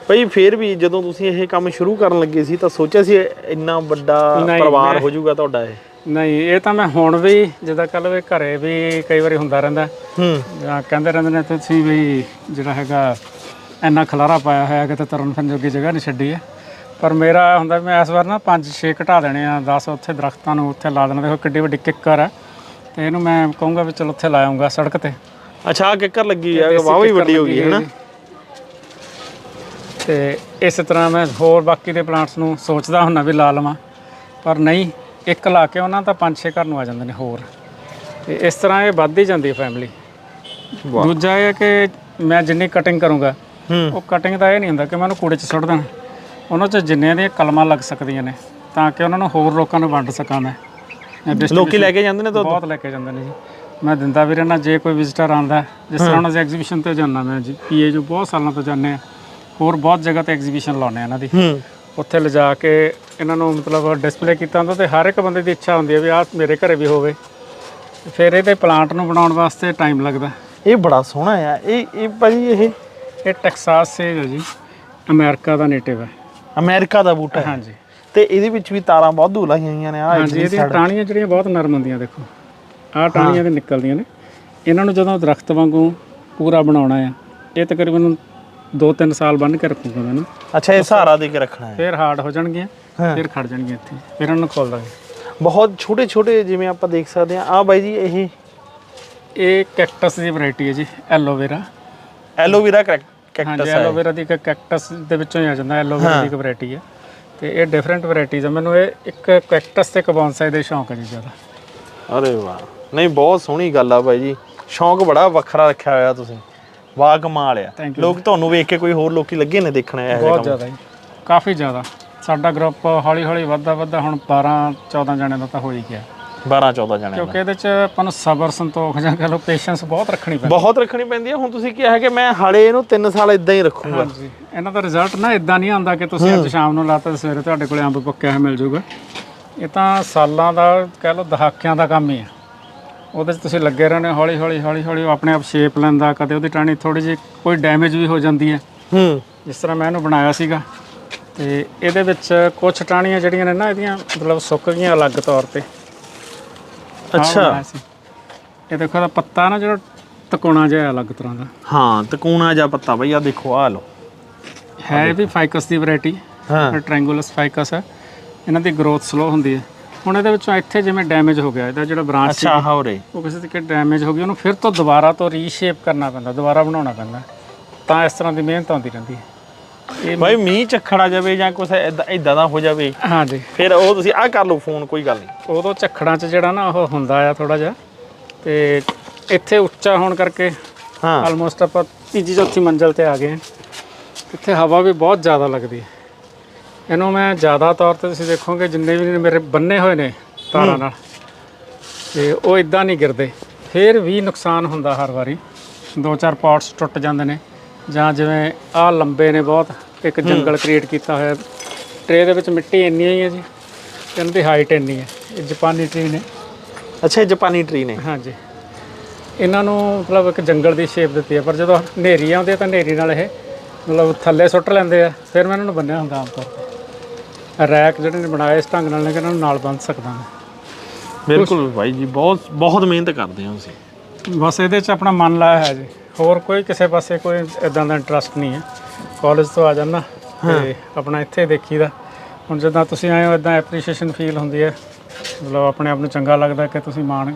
ਭਾਈ ਫੇਰ ਵੀ ਜਦੋਂ ਤੁਸੀਂ ਇਹ ਕੰਮ ਸ਼ੁਰੂ ਕਰਨ ਲੱਗੇ ਸੀ ਤਾਂ ਸੋਚਿਆ ਸੀ ਇੰਨਾ ਵੱਡਾ ਪਰਿਵਾਰ ਹੋ ਜਾਊਗਾ ਤੁਹਾਡਾ ਇਹ? ਨਹੀਂ ਇਹ ਤਾਂ ਮੈਂ ਹੁਣ ਵੀ ਜਿੱਦਾਂ ਕੱਲ ਵੀ ਘਰੇ ਵੀ ਕਈ ਵਾਰੀ ਹੁੰਦਾ ਰਹਿੰਦਾ। ਹੂੰ। ਕਹਿੰਦੇ ਰਹਿੰਦੇ ਨੇ ਤੁਸੀਂ ਵੀ ਜਿਹੜਾ ਹੈਗਾ ਇੰਨਾ ਖਲਾਰਾ ਪਾਇਆ ਹੋਇਆ ਕਿ ਤੇ ਤਰਨ ਫਨ ਜੋਗੀ ਜਗ੍ਹਾ ਨਹੀਂ ਛੱਡੀ ਹੈ। ਪਰ ਮੇਰਾ ਹੁੰਦਾ ਵੀ ਮੈਂ ਇਸ ਵਾਰ ਨਾ 5-6 ਘਟਾ ਦੇਣੇ ਆ 10 ਉੱਥੇ ਦਰਖਤਾਂ ਨੂੰ ਉੱਥੇ ਲਾ ਦੇਣਾ। ਦੇਖੋ ਕਿੱਡੀ ਵੱਡੀ ਕਿੱਕਰ ਹੈ ਤੇ ਇਹਨੂੰ ਮੈਂ ਕਹੂੰਗਾ ਵੀ ਚਲ ਉੱਥੇ ਲਾਉਂਗਾ ਸੜਕ ਤੇ। ਅੱਛਾ ਆਹ ਕਿੱਕਰ ਲੱਗੀ ਆ ਵਾਹ ਵੀ ਵੱਡੀ ਹੋ ਗਈ ਹੈ ਨਾ। ਤੇ ਇਸ ਤਰ੍ਹਾਂ ਮੈਂ ਹੋਰ ਬਾਕੀ ਦੇ ਪਲਾਂਟਸ ਨੂੰ ਸੋਚਦਾ ਹੁੰਦਾ ਵੀ ਲਾ ਲਵਾਂ। ਪਰ ਨਹੀਂ ਇੱਕ ਲਾ ਕੇ ਉਹਨਾਂ ਤਾਂ 5-6 ਘਰ ਨੂੰ ਆ ਜਾਂਦੇ ਨੇ ਹੋਰ। ਤੇ ਇਸ ਤਰ੍ਹਾਂ ਇਹ ਵੱਧਦੀ ਜਾਂਦੀ ਹੈ ਫੈਮਿਲੀ। ਦੂਜਾ ਇਹ ਹੈ ਕਿ ਮੈਂ ਜਿੰਨੀ ਕਟਿੰਗ ਕਰੂੰਗਾ ਉਹ ਕਟਿੰਗ ਦਾ ਇਹ ਨਹੀਂ ਹੁੰਦਾ ਕਿ ਮੈਂ ਉਹਨੂੰ ਕੂੜੇ 'ਚ ਸੁੱਟ ਦੇਣਾ। ਉਹਨਾਂ 'ਚ ਜਿੰਨੀਆਂ ਦੀਆਂ ਕਲਮਾਂ ਲੱਗ ਸਕਦੀਆਂ ਨੇ ਤਾਂ ਕਿ ਉਹਨਾਂ ਨੂੰ ਹੋਰ ਲੋਕਾਂ ਨੂੰ ਵੰਡ ਸਕਾਂ ਮੈਂ। ਲੋਕੀ ਲੈ ਕੇ ਜਾਂਦੇ ਨੇ ਤਾਂ ਬਹੁਤ ਲੈ ਕੇ ਜਾਂਦੇ ਨੇ ਜੀ। ਮੈਂ ਦਿੰਦਾ ਵੀ ਰਹਿਣਾ ਜੇ ਕੋਈ ਵਿਜ਼ਿਟਰ ਆਂਦਾ ਜਿਸ ਤਰ੍ਹਾਂ ਹੁਣ ਅਸੀਂ ਐਗਜ਼ੀਬਿਸ਼ਨ ਤੇ ਜਾਂਦਾ ਮੈਂ ਜੀ ਪੀਏ ਜੋ ਬਹੁਤ ਸਾਲਾਂ ਤੋਂ ਜਾਂਦੇ ਆ ਹੋਰ ਬਹੁਤ ਜਗ੍ਹਾ ਤੇ ਐਗਜ਼ੀਬਿਸ਼ਨ ਲਾਉਂਦੇ ਆ ਇਹਨਾਂ ਦੀ। ਉੱਥੇ ਲਿਜਾ ਕੇ ਇਹਨਾਂ ਨੂੰ ਮਤਲਬ ਡਿਸਪਲੇ ਕੀਤਾ ਹੁੰਦਾ ਤੇ ਹਰ ਇੱਕ ਬੰਦੇ ਦੀ ਇੱਛਾ ਹੁੰਦੀ ਹੈ ਵੀ ਆਹ ਮੇਰੇ ਘਰੇ ਵੀ ਹੋਵੇ। ਫਿਰ ਇਹਦੇ ਪਲਾਂਟ ਨੂੰ ਬਣਾਉਣ ਵਾਸਤੇ ਟਾਈਮ ਲੱਗਦਾ। ਇਹ ਬੜਾ ਸੋਹਣਾ ਆ ਇਹ ਇਹ ਭਾਜੀ ਇਹ? ਇਹ ਟੈਕਸਾਸ ਸੇਜ ਹੈ ਜੀ ਅਮਰੀਕਾ ਦਾ ਨੇਟਿਵ ਹੈ। ਅਮਰੀਕਾ ਦਾ ਬੂਟਾ ਹੈ। ਹਾਂਜੀ। ਤੇ ਇਹਦੇ ਵਿੱਚ ਵੀ ਤਾਰਾਂ ਵਾਧੂ ਲਾਈਆਂ ਹੋਈਆਂ ਨੇ ਆ ਹਾਂਜੀ ਇਹਦੀਆਂ ਟਾਹਣੀਆਂ ਜਿਹੜੀਆਂ ਬਹੁਤ ਨਰਮ ਹੁੰਦੀਆਂ ਦੇਖੋ। ਆਹ ਟਾਹਣੀਆਂ ਤੇ ਨਿਕਲਦੀਆਂ ਨੇ। ਇਹਨਾਂ ਨੂੰ ਜਦੋਂ ਦਰਖਤ ਵਾਂਗੂ ਪੂਰਾ ਬਣਾਉਣਾ ਆ ਇਹ ਤਕਰੀਬਨ 2-3 ਸਾਲ ਬੰਨ ਕੇ ਰੱਖੂਗਾ ਮੈਨੂੰ। ਅੱਛਾ ਇਹ ਸਹਾਰਾ ਦੇ ਕੇ ਰੱਖਣਾ ਹੈ। ਫਿਰ ਹਾਰਡ ਹੋ ਜਾਣਗੀਆਂ। ਫਿਰ ਖੜ ਜਾਣਗੀਆਂ ਇੱਥੇ। ਫਿਰ ਇਹਨਾਂ ਨੂੰ ਖੋਲ ਦਾਂਗੇ। ਬਹੁਤ ਛੋਟੇ ਛੋਟੇ ਜਿਵੇਂ ਆਪਾਂ ਦੇਖ ਸਕਦੇ ਆ ਆ ਬਾਈ ਜੀ ਇਹ ਇਹ ਕੈਕਟਸ ਦੀ ਵੈਰਾਈਟੀ ਹੈ ਜੀ aloe vera. Aloe vera cactus ਹੈ ਐਲੋਵੇਰਾ ਦੀ ਇੱਕ ਕੈਕਟਸ ਦੇ ਵਿੱਚੋਂ ਹੀ ਆ ਜਾਂਦਾ ਐਲੋਵੇਰਾ ਦੀ ਇੱਕ ਵੈਰਾਈਟੀ ਹੈ ਤੇ ਇਹ ਡਿਫਰੈਂਟ ਵੈਰਾਈਟੀਜ਼ ਆ। ਮੈਨੂੰ ਇਹ ਇੱਕ ਕੈਕਟਸ ਤੇ ਇੱਕ ਬੌਂਸਾਈ ਦੇ ਸ਼ੌਂਕ ਹੈ ਜੀ ਜ਼ਿਆਦਾ। ਅਰੇ ਵਾਹ। ਨਹੀਂ ਬਹੁਤ ਸੋਹਣੀ ਗੱਲ ਆ ਬਾਈ ਜੀ। ਸ਼ੌਂਕ ਬੜਾ ਵੱਖਰਾ ਰੱਖਿਆ ਹੋਇਆ ਤੁਸੀਂ। ਵਾਹ ਕਮਾਲ ਆ. ਲੋਕ ਤੁਹਾਨੂੰ ਵੇਖ ਕੇ ਕੋਈ ਹੋਰ ਲੋਕੀ ਲੱਗੇ ਨੇ ਦੇਖਣ ਇਹ ਬਹੁਤ ਜ਼ਿਆਦਾ ਜੀ। ਕਾਫੀ ਜ਼ਿਆਦਾ। ਸਾਡਾ ਗਰੁੱਪ ਹੌਲੀ ਹੌਲੀ ਵੱਧਦਾ ਵੱਧਦਾ ਹੁਣ 12 14 ਜਣਿਆਂ ਦਾ ਤਾਂ ਹੋ ਹੀ ਗਿਆ। 12 14 ਜਣੇ ਕਿਉਂਕਿ ਇਹਦੇ ਚ ਆਪਾਂ ਨੂੰ ਸਬਰ ਸੰਤੋਖ ਜਾਂ ਕਹ ਲਓ ਪੇਸ਼ੈਂਸ ਬਹੁਤ ਰੱਖਣੀ ਪੈਂਦੀ। ਬਹੁਤ ਰੱਖਣੀ ਪੈਂਦੀ ਹੈ ਹੁਣ ਤੁਸੀਂ ਕਿਹਾ ਹੈ ਕਿ ਮੈਂ ਹਾਲੇ ਇਹਨੂੰ 3 ਸਾਲ ਇਦਾਂ ਹੀ ਰੱਖੂੰਗਾ। ਹਾਂਜੀ। ਇਹਨਾਂ ਦਾ ਰਿਜ਼ਲਟ ਨਾ ਇਦਾਂ ਨਹੀਂ ਆਉਂਦਾ ਕਿ ਤੁਸੀਂ ਅੱਜ ਸ਼ਾਮ ਨੂੰ ਲਾਤਾ ਤੇ ਸਵੇਰੇ ਤੁਹਾਡੇ ਕੋਲੇ ਅੰਬ ਪੱਕਿਆ ਹੋਇਆ ਮਿਲ ਜਾਊਗਾ। ਇਹ ਤਾਂ ਸਾਲਾਂ ਦਾ ਕਹਿ ਲਓ ਦਹਾਕਿਆਂ ਦਾ ਕੰਮ ਹੀ ਆ। ਉਹਦੇ 'ਚ ਤੁਸੀਂ ਲੱਗੇ ਰਹਿੰਦੇ ਹੋ, ਹੌਲੀ ਹੌਲੀ ਹੌਲੀ ਹੌਲੀ ਆਪਣੇ ਆਪ ਸ਼ੇਪ ਲੈਂਦਾ ਕਦੇ ਉਹਦੀ ਟਾਣੀ ਥੋੜੀ ਜਿਹੀ ਕੋਈ ਡੈਮੇਜ ਵੀ ਹੋ ਜਾਂਦੀ ਹੈ। ਹੂੰ। ਜਿਸ ਤਰ੍ਹਾਂ ਮੈਂ ਇਹਨੂੰ ਬਣਾਇਆ ਸੀਗਾ। ਤੇ ਇਹਦੇ ਵਿੱਚ ਕੁਝ ਟਾਣੀਆਂ ਜਿਹੜੀਆਂ ਨੇ ਨਾ ਇਹਦੀਆਂ ਮਤਲਬ ਸੁੱਕ ਗਈਆਂ ਅਲੱਗ ਤੌਰ ਤੇ। ਅੱਛਾ। ਇਹ ਦੇਖੋ ਇਹਦਾ ਪੱਤਾ ਨਾ ਜਿਹੜਾ ਤਕੋਣਾ ਜਿਹਾ ਅਲੱਗ ਤਰ੍ਹਾਂ ਦਾ। ਹਾਂ ਤਕੂਣਾ ਜਾਂ ਪੱਤਾ। ਬਈ ਆ ਦੇਖੋ ਆ ਲਓ। ਹੈ ਵੀ ਫਾਈਕਸ ਦੀ ਵੈਰਾਈਟੀ ਹਾਂ। ਟ੍ਰਾਇੰਗੂਲਸ ਫਾਈਕਸ ਹੈ। ਇਹਨਾਂ ਦੀ ਗਰੋਥ ਸਲੋ ਹੁੰਦੀ ਹੈ। ਹੁਣ ਇਹਦੇ ਵਿੱਚੋਂ ਇੱਥੇ ਜਿਵੇਂ ਡੈਮੇਜ ਹੋ ਗਿਆ ਇਹਦਾ ਜਿਹੜਾ ਬ੍ਰਾਂਚ ਸੀ ਅੱਛਾ ਹੋਰੇ ਉਹ ਕਿਸੇ ਤਰੀਕੇ ਡੈਮੇਜ ਹੋ ਗਈ। ਉਹਨੂੰ ਫਿਰ ਤੋਂ ਦੁਬਾਰਾ ਤੋਂ ਰੀਸ਼ੇਪ ਕਰਨਾ ਪੈਂਦਾ ਦੁਬਾਰਾ ਬਣਾਉਣਾ ਪੈਂਦਾ। ਤਾਂ ਇਸ ਤਰ੍ਹਾਂ ਦੀ ਮਿਹਨਤ ਆਉਂਦੀ ਰਹਿੰਦੀ ਹੈ। ਇਹ ਬਾਈ ਮੀਂਹ ਚੱਖੜਾ ਜਾਵੇ ਜਾਂ ਕੁਛ ਇਦਾਂ ਦਾ ਹੋ ਜਾਵੇ ਹਾਂਜੀ। ਫਿਰ ਉਹ ਤੁਸੀਂ ਆ ਕਰ ਲਓ ਫੋਨ ਕੋਈ ਗੱਲ ਨਹੀਂ। ਉਦੋਂ ਝੱਖੜਾਂ 'ਚ ਜਿਹੜਾ ਨਾ ਉਹ ਹੁੰਦਾ ਆ ਥੋੜਾ ਜਿਹਾ ਤੇ ਇੱਥੇ ਉੱਚਾ ਹੋਣ ਕਰਕੇ ਹਾਂ। ਆਲਮੋਸਟ ਆਪਾਂ ਤੀਜੀ ਚੌਥੀ ਮੰਜ਼ਲ ਤੇ ਆ ਗਏ ਹਾਂ। ਇੱਥੇ ਹਵਾ ਵੀ ਬਹੁਤ ਜ਼ਿਆਦਾ ਲੱਗਦੀ ਹੈ। ਇਹਨੂੰ ਮੈਂ ਜ਼ਿਆਦਾ ਤੌਰ ਤੇ ਤੁਸੀਂ ਦੇਖੋਗੇ ਜਿੰਨੇ ਵੀ ਮੇਰੇ ਬੰਨੇ ਹੋਏ ਨੇ ਤਾਰਾਂ ਨਾਲ ਤੇ ਉਹ ਇਦਾਂ ਨਹੀਂ ਗਿਰਦੇ। ਫਿਰ ਵੀ ਨੁਕਸਾਨ ਹੁੰਦਾ ਹਰ ਵਾਰੀ। ਦੋ ਚਾਰ ਪਾਰਟਸ ਟੁੱਟ ਜਾਂਦੇ ਨੇ। ਜਾਂ ਜਿਵੇਂ ਆਹ ਲੰਬੇ ਨੇ ਬਹੁਤ ਇੱਕ ਜੰਗਲ ਕ੍ਰੀਏਟ ਕੀਤਾ ਹੋਇਆ। ਟਰੇ ਦੇ ਵਿੱਚ ਮਿੱਟੀ ਇੰਨੀ ਹੀ ਹੈ ਜੀ ਇਹਨਾਂ ਦੀ ਹਾਈਟ ਇੰਨੀ ਹੈ ਇਹ ਜਾਪਾਨੀ ਟ੍ਰੀ ਨੇ। ਅੱਛਾ ਇਹ ਜਾਪਾਨੀ ਟਰੀ ਨੇ। ਹਾਂਜੀ। ਇਹਨਾਂ ਨੂੰ ਮਤਲਬ ਇੱਕ ਜੰਗਲ ਦੀ ਸ਼ੇਪ ਦਿੱਤੀ ਹੈ ਪਰ ਜਦੋਂ ਹਨੇਰੀ ਆਉਂਦੀ ਹੈ ਤਾਂ ਹਨੇਰੀ ਨਾਲ ਇਹ ਮਤਲਬ ਥੱਲੇ ਸੁੱਟ ਲੈਂਦੇ ਆ ਫਿਰ ਮੈਂ ਇਹਨਾਂ ਨੂੰ ਬੰਨਿਆ ਹੁੰਦਾ ਆਮ ਤੌਰ ਤੇ। ਰੈਕ ਜਿਹੜੇ ਨੇ ਬਣਾਏ ਇਸ ਢੰਗ ਨਾਲ ਨੇ ਕਿ ਇਹਨਾਂ ਨੂੰ ਨਾਲ ਬੰਨ ਸਕਦਾ ਮੈਂ। ਬਿਲਕੁਲ ਭਾਈ ਜੀ ਬਹੁਤ ਬਹੁਤ ਮਿਹਨਤ ਕਰਦੇ ਹੋ ਤੁਸੀਂ। ਬਸ ਇਹਦੇ 'ਚ ਆਪਣਾ ਮਨ ਲਾਇਆ ਹੈ ਜੀ। ਹੋਰ ਕੋਈ ਕਿਸੇ ਪਾਸੇ ਕੋਈ ਇਦਾਂ ਦਾ ਇੰਟਰਸਟ ਨਹੀਂ ਹੈ। ਕਾਲਜ ਤੋਂ ਆ ਜਾਂਦਾ ਤੇ ਆਪਣਾ ਇੱਥੇ ਦੇਖੀਦਾ। ਹੁਣ ਜਦੋਂ ਤੁਸੀਂ ਆਏ ਹੋ ਇਦਾਂ ਐਪਰੀਸ਼ੀਏਸ਼ਨ ਫੀਲ ਹੁੰਦੀ ਹੈ। ਮਤਲਬ ਆਪਣੇ ਆਪ ਨੂੰ ਚੰਗਾ ਲੱਗਦਾ ਕਿ ਤੁਸੀਂ ਮਾਣ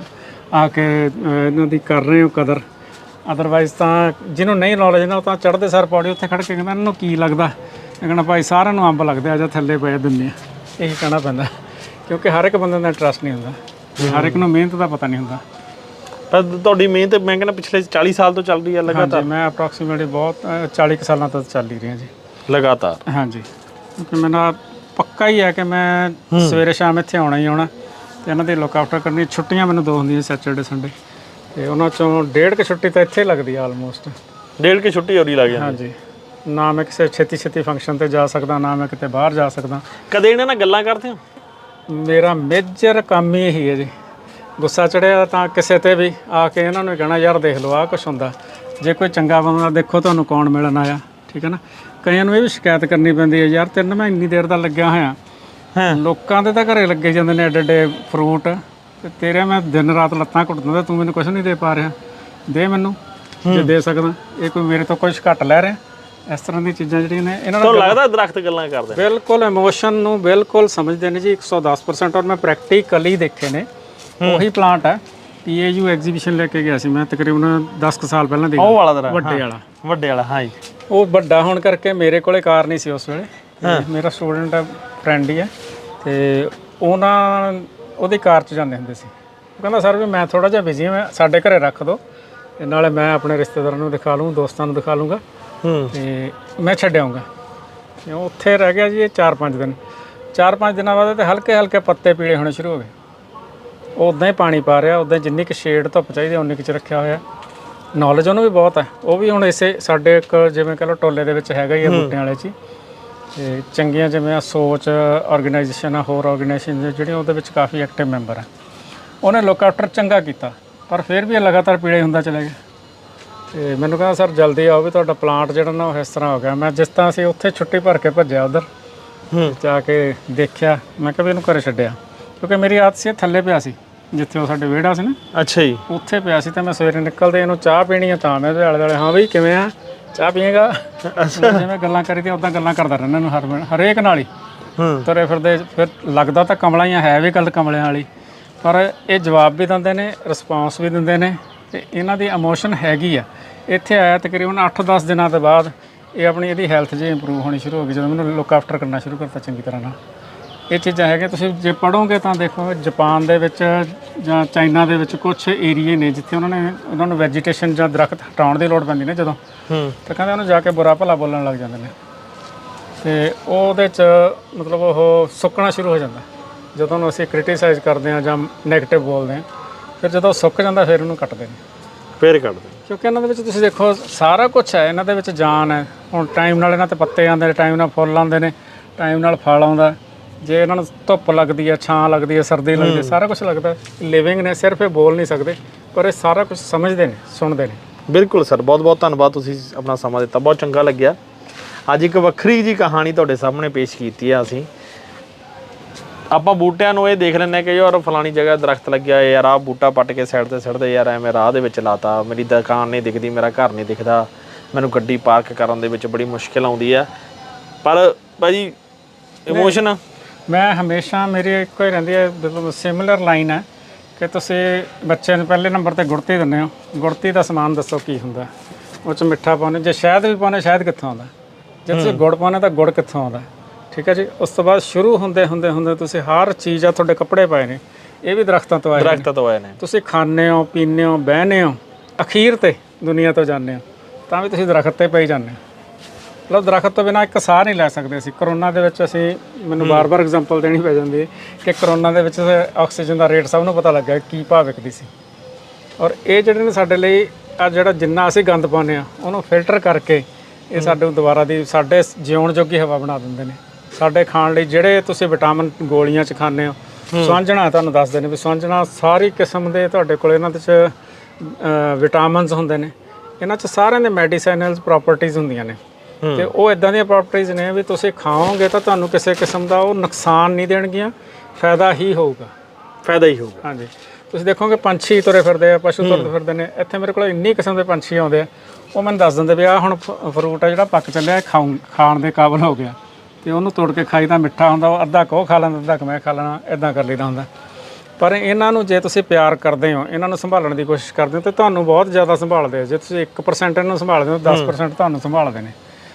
ਆ ਕੇ ਇਹਨਾਂ ਦੀ ਕਰ ਰਹੇ ਹੋ ਕਦਰ। ਅਦਰਵਾਈਜ਼ ਤਾਂ ਜਿਹਨੂੰ ਨਹੀਂ ਨੌਲੇਜ ਨਾ ਉਹ ਤਾਂ ਚੜ੍ਹਦੇ ਸਰ ਪੌੜੀ ਉੱਥੇ ਖੜ ਕੇ ਕਹਿੰਦਾ ਇਹਨਾਂ ਨੂੰ ਕੀ ਲੱਗਦਾ? ਕਹਿੰਦਾ ਭਾਈ ਸਾਰਿਆਂ ਨੂੰ ਅੰਬ ਲੱਗਦੇ ਆ ਜਾਂ ਥੱਲੇ ਪਏ ਦਿੰਦੇ ਆ। ਇਹੀ ਕਹਿਣਾ ਪੈਂਦਾ। ਕਿਉਂਕਿ ਹਰ ਇੱਕ ਬੰਦੇ ਦਾ ਇੰਟਰਸਟ ਨਹੀਂ ਹੁੰਦਾ। ਹਰ ਇੱਕ ਨੂੰ ਮਿਹਨਤ ਦਾ ਪਤਾ ਨਹੀਂ ਹੁੰਦਾ। ਪਰ ਤੁਹਾਡੀ ਮਿਹਨਤ ਮੈਂ ਕਹਿੰਦਾ ਪਿਛਲੇ 40 ਸਾਲ ਤੋਂ ਚੱਲ ਰਹੀ ਹੈ ਲਗਾਤਾਰ। ਹਾਂਜੀ ਮੈਂ ਅਪਰੋਕਸੀਮੇਟਲੀ ਬਹੁਤ ਅ, 40 ਕੁ ਸਾਲਾਂ ਤੋਂ ਚੱਲ ਹੀ ਰਿਹਾ ਜੀ। ਲਗਾਤਾਰ? ਹਾਂਜੀ। ਕਿਉਂਕਿ ਮੇਰਾ ਪੱਕਾ ਹੀ ਹੈ ਕਿ ਮੈਂ ਸਵੇਰੇ ਸ਼ਾਮ ਇੱਥੇ ਆਉਣਾ ਹੀ ਆਉਣਾ। ਤੇ ਇਹਨਾਂ ਦੀ ਲੁੱਕ ਆਫਟਰ ਕਰਨੀ ਛੁੱਟੀਆਂ ਮੈਨੂੰ ਦੋ ਹੁੰਦੀਆਂ ਸੈਚਰਡੇ ਸੰਡੇ ਤੇ ਉਹਨਾਂ ਚੋਂ ਡੇਢ ਕੁ ਛੁੱਟੀ ਤਾਂ ਇੱਥੇ ਲੱਗਦੀ ਆ ਆਲਮੋਸਟ ਡੇਢ ਕੇ ਛੁੱਟੀ ਹੋ ਰਹੀ ਲੱਗ ਜਾਂਦੀ। ਹਾਂਜੀ। ਨਾ ਮੈਂ ਕਿਸੇ ਛੇਤੀ ਛੇਤੀ ਫੰਕਸ਼ਨ ਤੇ ਜਾ ਸਕਦਾ ਨਾ ਮੈਂ ਕਿਤੇ ਬਾਹਰ ਜਾ ਸਕਦਾ। ਕਦੇ ਇਹਨਾਂ ਨਾਲ ਗੱਲਾਂ ਕਰਦੇ ਹੋ ਮੇਰਾ ਮੇਜਰ ਕੰਮ ਹੀ ਇਹੀ ਹੈ ਜੀ। ਗੁੱਸਾ ਚੜਿਆ ਤਾਂ ਕਿਸੇ ਤੇ ਵੀ ਆ ਕੇ ਇਹਨਾਂ ਨੂੰ ਕਹਿਣਾ ਯਾਰ ਦੇਖ ਲਓ ਆ ਕੁਛ ਹੁੰਦਾ। ਜੇ ਕੋਈ ਚੰਗਾ ਬੰਦਾ ਦੇਖੋ ਤੁਹਾਨੂੰ ਕੌਣ ਮਿਲਣ ਆਇਆ? ਠੀਕ ਹੈ ਨਾ? ਕਈਆਂ ਨੂੰ ਇਹ ਵੀ ਸ਼ਿਕਾਇਤ ਕਰਨੀ ਪੈਂਦੀ ਹੈ ਯਾਰ ਤੈਨੂੰ ਮੈਂ ਇੰਨੀ ਦੇਰ ਦਾ ਲੱਗਿਆ ਹੋਇਆ। ਹਾਂ। ਲੋਕਾਂ ਦੇ ਤਾਂ ਘਰੇ ਲੱਗੇ ਜਾਂਦੇ ਨੇ ਐਡੇ ਐਡੇ ਫਰੂਟ। ਤੇ ਤੇਰੇ ਮੈਂ ਦਿਨ ਰਾਤ ਲੱਤਾਂ ਘੁੱਟ ਦਿੰਦਾ ਤੂੰ ਮੈਨੂੰ ਕੁਝ ਨਹੀਂ ਦੇ ਪਾ ਰਿਹਾ। ਦੇ ਮੈਨੂੰ। ਜੇ ਦੇ ਸਕਦਾ ਇਹ ਕੋਈ ਮੇਰੇ ਤੋਂ ਕੁਝ ਘੱਟ ਲੈ ਰਿਹਾ। ਇਸ ਤਰ੍ਹਾਂ ਦੀਆਂ ਚੀਜ਼ਾਂ ਜਿਹੜੀਆਂ ਨੇ ਇਹਨਾਂ ਨੂੰ ਲੱਗਦਾ ਦਰਖਤ ਗੱਲਾਂ ਕਰਦੇ ਬਿਲਕੁਲ ਇਮੋਸ਼ਨ ਨੂੰ ਬਿਲਕੁਲ ਸਮਝਦੇ ਨੇ ਜੀ 110% ਔਰ ਮੈਂ ਪ੍ਰੈਕਟੀਕਲੀ ਦੇਖੇ ਨੇ ਉਹੀ ਪਲਾਂਟ ਹੈ ਪੀਏਯੂ ਐਗਜ਼ੀਬਿਸ਼ਨ ਲੈ ਕੇ ਗਿਆ ਸੀ ਮੈਂ ਤਕਰੀਬਨ 10 ਕੁ ਸਾਲ ਪਹਿਲਾਂ ਦੀ ਉਹ ਵਾਲਾ ਦਰਖਤ ਵੱਡੇ ਵਾਲਾ। ਵੱਡੇ ਵਾਲਾ ਹਾਂ ਜੀ। ਉਹ ਵੱਡਾ ਹੋਣ ਕਰਕੇ ਮੇਰੇ ਕੋਲੇ ਕਾਰ ਨਹੀਂ ਸੀ ਉਸ ਵੇਲੇ। ਮੇਰਾ ਸਟੂਡੈਂਟ ਹੈ ਫਰੈਂਡ ਹੀ ਹੈ ਤੇ ਉਹਨਾਂ ਉਹਦੀ ਕਾਰ 'ਚ ਜਾਂਦੇ ਹੁੰਦੇ ਸੀ। ਉਹ ਕਹਿੰਦਾ ਸਰ ਵੀ ਮੈਂ ਥੋੜਾ ਜਿਹਾ ਬਿਜ਼ੀ ਹਾਂ ਮੈਂ ਸਾਡੇ ਘਰੇ ਰੱਖ ਦਿਓ ਤੇ ਨਾਲੇ ਮੈਂ ਆਪਣੇ ਰਿਸ਼ਤੇਦਾਰਾਂ ਨੂੰ ਦਿਖਾ ਲੂੰ ਦੋਸਤਾਂ ਨੂੰ ਦਿਖਾ ਲੂੰਗਾ ਹੂੰ। ਤੇ ਮੈਂ ਛੱਡ ਉਹ ਉੱਥੇ ਰਹਿ ਗਿਆ ਜੀ ਇਹ 4-5 ਦਿਨ। 4-5 ਦਿਨਾਂ ਬਾਅਦ ਤੇ ਹਲਕੇ ਹਲਕੇ ਪੱਤੇ ਪੀਲੇ ਹੋਣੇ ਸ਼ੁਰੂ ਹੋ ਗਏ। ਉਦਾਂ ਹੀ ਪਾਣੀ ਪਾ ਰਿਹਾ ਉਦਾਂ ਜਿੰਨੀ ਕੁ ਸ਼ੇਡ ਧੁੱਪ ਚਾਹੀਦੀ ਉਨੀ ਕੁ ਚ ਰੱਖਿਆ ਹੋਇਆ। ਨੌਲੇਜ ਉਹਨੂੰ ਵੀ ਬਹੁਤ ਹੈ ਉਹ ਵੀ ਹੁਣ ਇਸੇ ਸਾਡੇ ਇੱਕ ਜਿਵੇਂ ਕਹ ਲਓ ਟੋਲੇ ਦੇ ਵਿੱਚ ਹੈਗਾ ਹੀ ਆ ਬੂਟਿਆਂ ਵਾਲੇ ਚ ਹੀ। ਤੇ ਚੰਗੀਆਂ ਜਿਵੇਂ ਆ ਸੋਚ ਆਰਗੇਨਾਈਜੇਸ਼ਨ ਆ ਹੋਰ ਆਰਗੇਨਾਈਜੇਸ਼ਨ ਜਿਹੜੀਆਂ ਉਹਦੇ ਵਿੱਚ ਕਾਫੀ ਐਕਟਿਵ ਮੈਂਬਰ ਆ। ਉਹਨੇ ਲੁੱਕ ਆਫਟਰ ਚੰਗਾ ਕੀਤਾ ਪਰ ਫਿਰ ਵੀ ਇਹ ਲਗਾਤਾਰ ਪੀਲੇ ਹੁੰਦਾ ਚਲਾ ਗਿਆ। ਤੇ ਮੈਨੂੰ ਕਹਿੰਦਾ ਸਰ ਜਲਦੀ ਆਓ ਵੀ ਤੁਹਾਡਾ ਪਲਾਂਟ ਜਿਹੜਾ ਨਾ ਉਹ ਇਸ ਤਰ੍ਹਾਂ ਹੋ ਗਿਆ। ਮੈਂ ਜਿਸ ਤਰ੍ਹਾਂ ਅਸੀਂ ਉੱਥੇ ਛੁੱਟੀ ਭਰ ਕੇ ਭੱਜਿਆ ਉਧਰ ਹੂੰ। ਜਾ ਕੇ ਦੇਖਿਆ। ਮੈਂ ਕਿਹਾ ਵੀ ਇਹਨੂੰ ਘਰੇ ਛੱਡਿਆ। ਕਿਉਂਕਿ ਮੇਰੀ ਆਦਤ ਸੀ ਇਹ ਥੱਲੇ ਪਿਆ ਸੀ ਜਿੱਥੇ ਉਹ ਸਾਡੇ ਵਿਹੜਾ ਸੀ ਨਾ। ਅੱਛਾ ਜੀ। ਉੱਥੇ ਪਿਆ ਸੀ ਤੇ ਮੈਂ ਸਵੇਰੇ ਨਿਕਲਦੇ ਇਹਨੂੰ ਚਾਹ ਪੀਣੀ ਆ ਤਾਂ ਮੈਂ ਉਹਦੇ ਆਲੇ ਦੁਆਲੇ ਹਾਂ ਬਈ ਕਿਵੇਂ ਆ? ਚਾਹ ਪੀਏਗਾ? ਜਿਵੇਂ ਗੱਲਾਂ ਕਰੀ ਤੇ ਉਦਾਂ ਗੱਲਾਂ ਕਰਦਾ ਰਹਿੰਦਾ ਇਹਨੂੰ ਹਰ ਵੇਲੇ ਹਰੇਕ ਨਾਲ ਹੀ। ਹੂੰ। ਤੁਰੇ ਫਿਰਦੇ ਫਿਰ ਲੱਗਦਾ ਤਾਂ ਕਮਲਾ ਹੀ ਆ, ਹੈ ਵੀ ਗੱਲ ਕਮਲਿਆਂ ਵਾਲੀ। ਪਰ ਇਹ ਜਵਾਬ ਵੀ ਦਿੰਦੇ ਨੇ ਰਿਸਪਾਂਸ ਵੀ ਦਿੰਦੇ ਨੇ ਤੇ ਇਹਨਾਂ ਦੀ ਇਮੋਸ਼ਨ ਹੈਗੀ ਆ। ਇੱਥੇ ਆਇਆ ਤਕਰੀਬਨ 8-10 ਦਿਨਾਂ ਤੋਂ ਬਾਅਦ ਇਹ ਆਪਣੀ ਇਹਦੀ ਹੈਲਥ ਜੇ ਇੰਪਰੂਵ ਹੋਣੀ ਸ਼ੁਰੂ ਹੋ ਗਈ ਜਦੋਂ ਮੈਨੂੰ ਲੁੱਕ ਆਫਟਰ ਕਰਨਾ ਸ਼ੁਰੂ ਕਰਤਾ ਚੰਗੀ ਤਰ੍ਹਾਂ ਨਾਲ। ਇਹ ਚੀਜ਼ਾਂ ਹੈਗੀਆਂ। ਤੁਸੀਂ ਜੇ ਪੜੋਗੇ ਤਾਂ ਦੇਖੋ ਜਾਪਾਨ ਦੇ ਵਿੱਚ ਜਾਂ ਚਾਈਨਾ ਦੇ ਵਿੱਚ ਕੁਝ ਏਰੀਏ ਨੇ ਜਿੱਥੇ ਉਹਨਾਂ ਨੇ ਉਹਨਾਂ ਨੂੰ ਵੈਜੀਟੇਸ਼ਨ ਜਾਂ ਦਰਖਤ ਹਟਾਉਣ ਦੀ ਲੋੜ ਪੈਂਦੀ ਨੇ ਜਦੋਂ। ਹੂੰ। ਤਾਂ ਕਹਿੰਦੇ ਉਹਨੂੰ ਜਾ ਕੇ ਬੁਰਾ ਭਲਾ ਬੋਲਣ ਲੱਗ ਜਾਂਦੇ ਨੇ। ਤੇ ਉਹਦੇ ਚ ਮਤਲਬ ਉਹ ਸੁੱਕਣਾ ਸ਼ੁਰੂ ਹੋ ਜਾਂਦਾ। ਜਦੋਂ ਉਹਨੂੰ ਅਸੀਂ ਕ੍ਰਿਟਿਸਾਈਜ਼ ਕਰਦੇ ਹਾਂ ਜਾਂ 네ਗੇਟਿਵ ਬੋਲਦੇ ਹਾਂ ਫਿਰ ਜਦੋਂ ਸੁੱਕ ਜਾਂਦਾ ਫਿਰ ਉਹਨੂੰ ਕੱਟਦੇ ਨੇ। ਫੇਰ ਕੱਢ ਦੇ ਕਿਉਂਕਿ ਇਹਨਾਂ ਦੇ ਵਿੱਚ ਤੁਸੀਂ ਦੇਖੋ ਸਾਰਾ ਕੁਝ ਹੈ ਇਹਨਾਂ ਦੇ ਵਿੱਚ ਜਾਨ ਹੈ। ਹੁਣ ਟਾਈਮ ਨਾਲ ਇਹਨਾਂ ਤੇ ਪੱਤੇ ਆਉਂਦੇ ਨੇ ਟਾਈਮ ਨਾਲ ਫੁੱਲ ਆਉਂਦੇ ਨੇ ਟਾਈਮ ਨਾਲ ਫਲ ਆਉਂਦਾ। ਜੇ ਇਹਨਾਂ ਨੂੰ ਧੁੱਪ ਲੱਗਦੀ ਹੈ ਛਾਂ ਲੱਗਦੀ ਹੈ ਸਰਦੀ ਲੱਗਦੀ ਹੈ ਸਾਰਾ ਕੁਝ ਲੱਗਦਾ ਲਿਵਿੰਗ ਨੇ ਸਿਰਫ ਇਹ ਬੋਲ ਨਹੀਂ ਸਕਦੇ ਪਰ ਇਹ ਸਾਰਾ ਕੁਝ ਸਮਝਦੇ ਨੇ ਸੁਣਦੇ ਨੇ। ਬਿਲਕੁਲ ਸਰ ਬਹੁਤ ਬਹੁਤ ਧੰਨਵਾਦ ਤੁਸੀਂ ਆਪਣਾ ਸਮਾਂ ਦਿੱਤਾ ਬਹੁਤ ਚੰਗਾ ਲੱਗਿਆ। ਅੱਜ ਇੱਕ ਵੱਖਰੀ ਜੀ ਕਹਾਣੀ ਤੁਹਾਡੇ ਸਾਹਮਣੇ ਪੇਸ਼ ਕੀਤੀ ਆ ਅਸੀਂ। ਆਪਾਂ ਬੂਟਿਆਂ ਨੂੰ ਇਹ ਦੇਖ ਲੈਂਦੇ ਕਿ ਯਾਰ ਫਲਾਣੀ ਜਗ੍ਹਾ ਦਰਖਤ ਲੱਗਿਆ ਯਾਰ ਆਹ ਬੂਟਾ ਪੱਟ ਕੇ ਸਾਈਡ ਤੇ ਸਿੱਟਦੇ ਯਾਰ ਐਵੇਂ ਰਾਹ ਦੇ ਵਿੱਚ ਲਾਤਾ ਮੇਰੀ ਦੁਕਾਨ ਨਹੀਂ ਦਿਖਦੀ ਮੇਰਾ ਘਰ ਨਹੀਂ ਦਿਖਦਾ ਮੈਨੂੰ ਗੱਡੀ ਪਾਰਕ ਕਰਨ ਦੇ ਵਿੱਚ ਬੜੀ ਮੁਸ਼ਕਿਲ ਆਉਂਦੀ ਆ। ਪਰ ਭਾਜੀ ਇਮੋਸ਼ਨ ਮੈਂ ਹਮੇਸ਼ਾ ਮੇਰੀ ਇੱਕੋ ਹੀ ਰਹਿੰਦੀ ਹੈ ਬਿਲਕੁਲ ਸਿਮਿਲਰ ਲਾਈਨ ਹੈ ਕਿ ਤੁਸੀਂ ਬੱਚੇ ਨੂੰ ਪਹਿਲੇ ਨੰਬਰ ਤੇ ਗੁੜਤੀ ਦਿੰਦੇ ਹੋ। ਗੁੜਤੀ ਦਾ ਸਮਾਨ ਦੱਸੋ ਕੀ ਹੁੰਦਾ। ਉਹ ਚ ਮਿੱਠਾ ਪਾਉਂਦੇ ਜੇ ਸ਼ਹਿਦ ਵੀ ਪਾਉਂਦੇ ਸ਼ਹਿਦ ਕਿੱਥੋਂ ਆਉਂਦਾ? ਜੇ ਤੁਸੀਂ ਗੁੜ ਪਾਉਂਦੇ ਤਾਂ ਗੁੜ ਕਿੱਥੋਂ ਆਉਂਦਾ? ਠੀਕ ਹੈ ਜੀ? ਉਸ ਤੋਂ ਬਾਅਦ ਸ਼ੁਰੂ ਹੁੰਦੇ ਹੁੰਦੇ ਹੁੰਦੇ ਤੁਸੀਂ ਹਰ ਚੀਜ਼ ਆ ਤੁਹਾਡੇ ਕੱਪੜੇ ਪਾਏ ਨੇ। ਇਹ ਵੀ ਦਰਖਤਾਂ ਤੋਂ ਆਏ ਨੇ। ਦਰਖਤ ਤੋਂ ਆਏ ਨੇ। ਤੁਸੀਂ ਖਾਂਦੇ ਹੋ ਪੀਂਦੇ ਹੋ ਬਹਿੰਦੇ ਹੋ ਅਖੀਰ ਤੇ ਦੁਨੀਆ ਤੋਂ ਜਾਂਦੇ ਹੋ ਤਾਂ ਵੀ ਤੁਸੀਂ ਦਰਖਤ ਤੇ ਪਈ ਜਾਂਦੇ ਹੋ। ਮਤਲਬ ਦਰਖਤ ਤੋਂ ਬਿਨਾ ਇੱਕ ਸਾਹ ਨਹੀਂ ਲੈ ਸਕਦੇ ਅਸੀਂ। ਕਰੋਨਾ ਦੇ ਵਿੱਚ ਅਸੀਂ ਮੈਨੂੰ ਬਾਰ-ਬਾਰ ਐਗਜ਼ਾਮਪਲ ਦੇਣੀ ਪੈ ਜਾਂਦੀ ਹੈ ਕਿ ਕਰੋਨਾ ਦੇ ਵਿੱਚ ਆਕਸੀਜਨ ਦਾ ਰੇਟ ਸਭ ਨੂੰ ਪਤਾ ਲੱਗਾ ਕੀ ਭਾਅ ਵਿਕਦੀ ਸੀ। ਔਰ ਇਹ ਜਿਹੜੇ ਨੇ ਸਾਡੇ ਲਈ ਆ ਜਿਹੜਾ ਜਿੰਨਾ ਅਸੀਂ ਗੰਦ ਪਾਉਂਦੇ ਆ ਉਹਨੂੰ ਫਿਲਟਰ ਕਰਕੇ ਇਹ ਸਾਡੇ ਨੂੰ ਦੁਬਾਰਾ ਦੀ ਸਾਡੇ ਜਿਉਣ ਜੋਗੀ ਹਵਾ ਬਣਾ ਦਿੰਦੇ ਨੇ। ਸਾਡੇ ਖਾਣ ਲਈ ਜਿਹੜੇ ਤੁਸੀਂ ਵਿਟਾਮਿਨ ਗੋਲੀਆਂ ਚ ਖਾਂਦੇ ਹੋ ਸੁਆਂਜਣਾ ਤੁਹਾਨੂੰ ਦੱਸਦੇ ਨੇ ਵੀ ਸੁਆਂਜਣਾ ਸਾਰੀ ਕਿਸਮ ਦੇ ਤੁਹਾਡੇ ਕੋਲ ਇਹਨਾਂ ਦੇ ਚ ਵਿਟਾਮਿਨਸ ਹੁੰਦੇ ਨੇ। ਇਹਨਾਂ ਚ ਸਾਰਿਆਂ ਦੇ ਮੈਡੀਸਿਨਲ ਪ੍ਰਾਪਰਟੀਆਂ ਹੁੰਦੀਆਂ ਨੇ। ਤੇ ਉਹ ਇਦਾਂ ਦੀਆਂ ਪ੍ਰਾਪਰਟੀਆਂ ਨੇ ਵੀ ਤੁਸੀਂ ਖਾਓਗੇ ਤਾਂ ਤੁਹਾਨੂੰ ਕਿਸੇ ਕਿਸਮ ਦਾ ਉਹ ਨੁਕਸਾਨ ਨਹੀਂ ਦੇਣਗੀਆਂ ਫਾਇਦਾ ਹੀ ਹੋਊਗਾ। ਫਾਇਦਾ ਹੀ ਹੋਊਗਾ। ਹਾਂਜੀ। ਤੁਸੀਂ ਦੇਖੋਗੇ ਪੰਛੀ ਤੁਰੇ ਫਿਰਦੇ ਆ ਪਸ਼ੂ ਤੁਰੇ ਫਿਰਦੇ ਨੇ। ਇੱਥੇ ਮੇਰੇ ਕੋਲ ਇੰਨੀ ਕਿਸਮ ਦੇ ਪੰਛੀ ਆਉਂਦੇ ਆ। ਉਹ ਮੈਨੂੰ ਦੱਸ ਦਿੰਦੇ ਵੀ ਆ ਹੁਣ ਫਰੂਟ ਆ ਜਿਹੜਾ ਪੱਕ ਚੱਲਿਆ ਖਾਉਂ ਖਾਣ ਦੇ ਕਾਬਲ ਹੋ ਗਿਆ। ਤੇ ਉਹਨੂੰ ਤੋੜ ਕੇ ਖਾਈ ਤਾਂ ਮਿੱਠਾ ਹੁੰਦਾ ਉਹ ਅੱਧਾ ਕੋ ਖਾ ਲੈਂਦਾ ਅੱਧਾ ਕੁ ਮੈਂ ਖਾ ਲੈਣਾ ਇਦਾਂ ਕਰ ਲਈਦਾ ਹੁੰਦਾ। ਪਰ ਇਹਨਾਂ ਨੂੰ ਜੇ ਤੁਸੀਂ ਪਿਆਰ ਕਰਦੇ ਹੋ ਇਹਨਾਂ ਨੂੰ ਸੰਭਾਲਣ ਦੀ ਕੋਸ਼ਿਸ਼ ਕਰਦੇ ਹੋ ਤੇ ਤੁਹਾਨੂੰ ਬਹੁਤ ਜ਼ਿਆਦਾ ਸੰਭਾਲਦੇ ਆ। ਜੇ ਤੁਸੀਂ 1% ਇਹਨਾਂ ਨੂੰ ਸੰਭਾਲਦੇ ਹੋ 10% ਤੁਹਾਨੂੰ ਸੰਭਾਲਦੇ ਨੇ।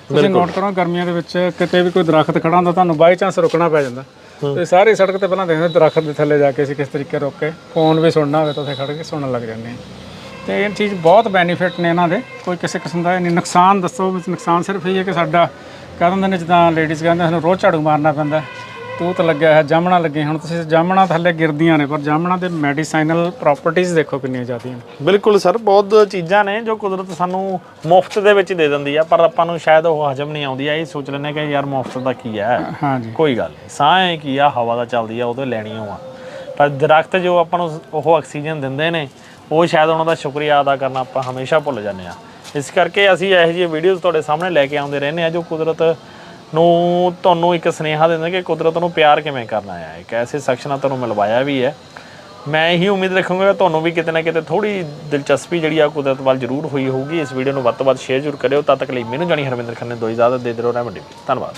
ਤੁਸੀਂ ਨੋਟ ਕਰੋ ਗਰਮੀਆਂ ਦੇ ਵਿੱਚ ਕਿਤੇ ਵੀ ਕੋਈ ਦਰਖਤ ਖੜਾ ਹੁੰਦਾ ਤੁਹਾਨੂੰ ਬਾਈ ਚਾਂਸ ਰੁਕਣਾ ਪੈ ਜਾਂਦਾ। ਤੇ ਸਾਰੇ ਸੜਕ ਤੇ ਪਹਿਲਾਂ ਦੇਖਦੇ ਦਰਖਤ ਦੇ ਥੱਲੇ ਜਾ ਕੇ ਅਸੀਂ ਕਿਸ ਤਰੀਕੇ ਰੁਕ ਕੇ ਫੋਨ ਵੀ ਸੁਣਨਾ ਹੋਵੇ ਤਾਂ ਉੱਥੇ ਖੜ ਕੇ ਸੁਣਨ ਲੱਗ ਜਾਂਦੇ ਹਾਂ। ਤੇ ਇਹ ਚੀਜ਼ ਬਹੁਤ ਬੈਨੀਫਿਟ ਨੇ ਇਹਨਾਂ ਦੇ। ਕੋਈ ਕਿਸੇ ਕਿਸਮ ਦਾ ਨਹੀਂ ਨੁਕਸਾਨ ਦੱਸੋ ਨੁਕਸਾਨ ਸਿਰਫ ਇਹ ਹੈ ਕਿ ਸਾਡਾ ਕਹਿ ਦਿੰਦੇ ਨੇ ਜਿੱਦਾਂ ਲੇਡੀਜ਼ ਕਹਿੰਦੇ ਸਾਨੂੰ ਰੋਜ਼ ਝਾੜੂ ਮਾਰਨਾ ਪੈਂਦਾ। ਤੂਤ ਲੱਗਿਆ ਹੈ ਜਾਮਣਾ ਲੱਗੇ ਹੁਣ ਤੁਸੀਂ ਜਾਮਣਾ ਥੱਲੇ ਗਿਰਦੀਆਂ ਨੇ ਪਰ ਜਾਮਣਾ ਦੇ ਮੈਡੀਸਾਈਨਲ ਪ੍ਰਾਪਰਟੀਆਂ ਦੇਖੋ ਕਿੰਨੀਆਂ ਜ਼ਿਆਦੀਆਂ ਨੇ। ਬਿਲਕੁਲ ਸਰ ਬਹੁਤ ਚੀਜ਼ਾਂ ਨੇ ਜੋ ਕੁਦਰਤ ਸਾਨੂੰ ਮੁਫਤ ਦੇ ਵਿੱਚ ਦੇ ਦਿੰਦੀ ਆ ਪਰ ਆਪਾਂ ਨੂੰ ਸ਼ਾਇਦ ਉਹ ਹਜਮ ਨਹੀਂ ਆਉਂਦੀ। ਆ ਇਹ ਸੋਚ ਲੈਂਦੇ ਕਿ ਯਾਰ ਮੁਫਤ ਦਾ ਕੀ ਹੈ? ਹਾਂਜੀ। ਕੋਈ ਗੱਲ ਨਹੀਂ ਸਾਹ ਹੈ ਕੀ ਆ ਹਵਾ ਦਾ ਚੱਲਦੀ ਆ ਉਹ ਤੋਂ ਲੈਣੀ ਓ ਆ। ਪਰ ਦਰਖਤ ਜੋ ਆਪਾਂ ਨੂੰ ਉਹ ਆਕਸੀਜਨ ਦਿੰਦੇ ਨੇ ਉਹ ਸ਼ਾਇਦ ਉਹਨਾਂ ਦਾ ਸ਼ੁਕਰੀਆ ਅਦਾ ਕਰਨਾ ਆਪਾਂ ਹਮੇਸ਼ਾ ਭੁੱਲ ਜਾਂਦੇ ਆ ਇਸ ਕਰਕੇ ਅਸੀਂ ਇਹੋ ਜਿਹੀ ਵੀਡੀਓਜ਼ ਤੁਹਾਡੇ ਸਾਹਮਣੇ ਲੈ ਕੇ ਆਉਂਦੇ ਰਹਿੰਦੇ ਆ ਜੋ ਕੁਦਰਤ ਨੂੰ ਤੁਹਾਨੂੰ ਇੱਕ ਸੁਨੇਹਾ ਦਿੰਦਾ ਕਿ ਕੁਦਰਤ ਨੂੰ ਪਿਆਰ ਕਿਵੇਂ ਕਰਨਾ ਹੈ। ਇੱਕ ਐਸੇ ਸ਼ਖਸ ਨਾਲ ਤੁਹਾਨੂੰ ਮਿਲਵਾਇਆ ਵੀ ਹੈ। ਮੈਂ ਇਹੀ ਉਮੀਦ ਰੱਖੂੰਗਾ ਤੁਹਾਨੂੰ ਵੀ ਕਿਤੇ ਨਾ ਕਿਤੇ ਥੋੜੀ ਦਿਲਚਸਪੀ ਜਿਹੜੀ ਆ ਕੁਦਰਤ ਵੱਲ ਜ਼ਰੂਰ ਹੋਈ ਹੋਊਗੀ। ਇਸ ਵੀਡੀਓ ਨੂੰ ਵੱਧ ਤੋਂ ਵੱਧ ਸ਼ੇਅਰ ਜ਼ਰੂਰ ਕਰਿਓ। ਤਦ ਤੱਕ ਲਈ ਮੈਨੂੰ ਜਾਣੀ ਹਰਵਿੰਦਰ ਖੰਨੇ, ਦੋ ਇਜਾਜ਼ਤ, ਦੇ ਦਿਓ ਰਹਿਮਤ ਧੰਨਵਾਦ।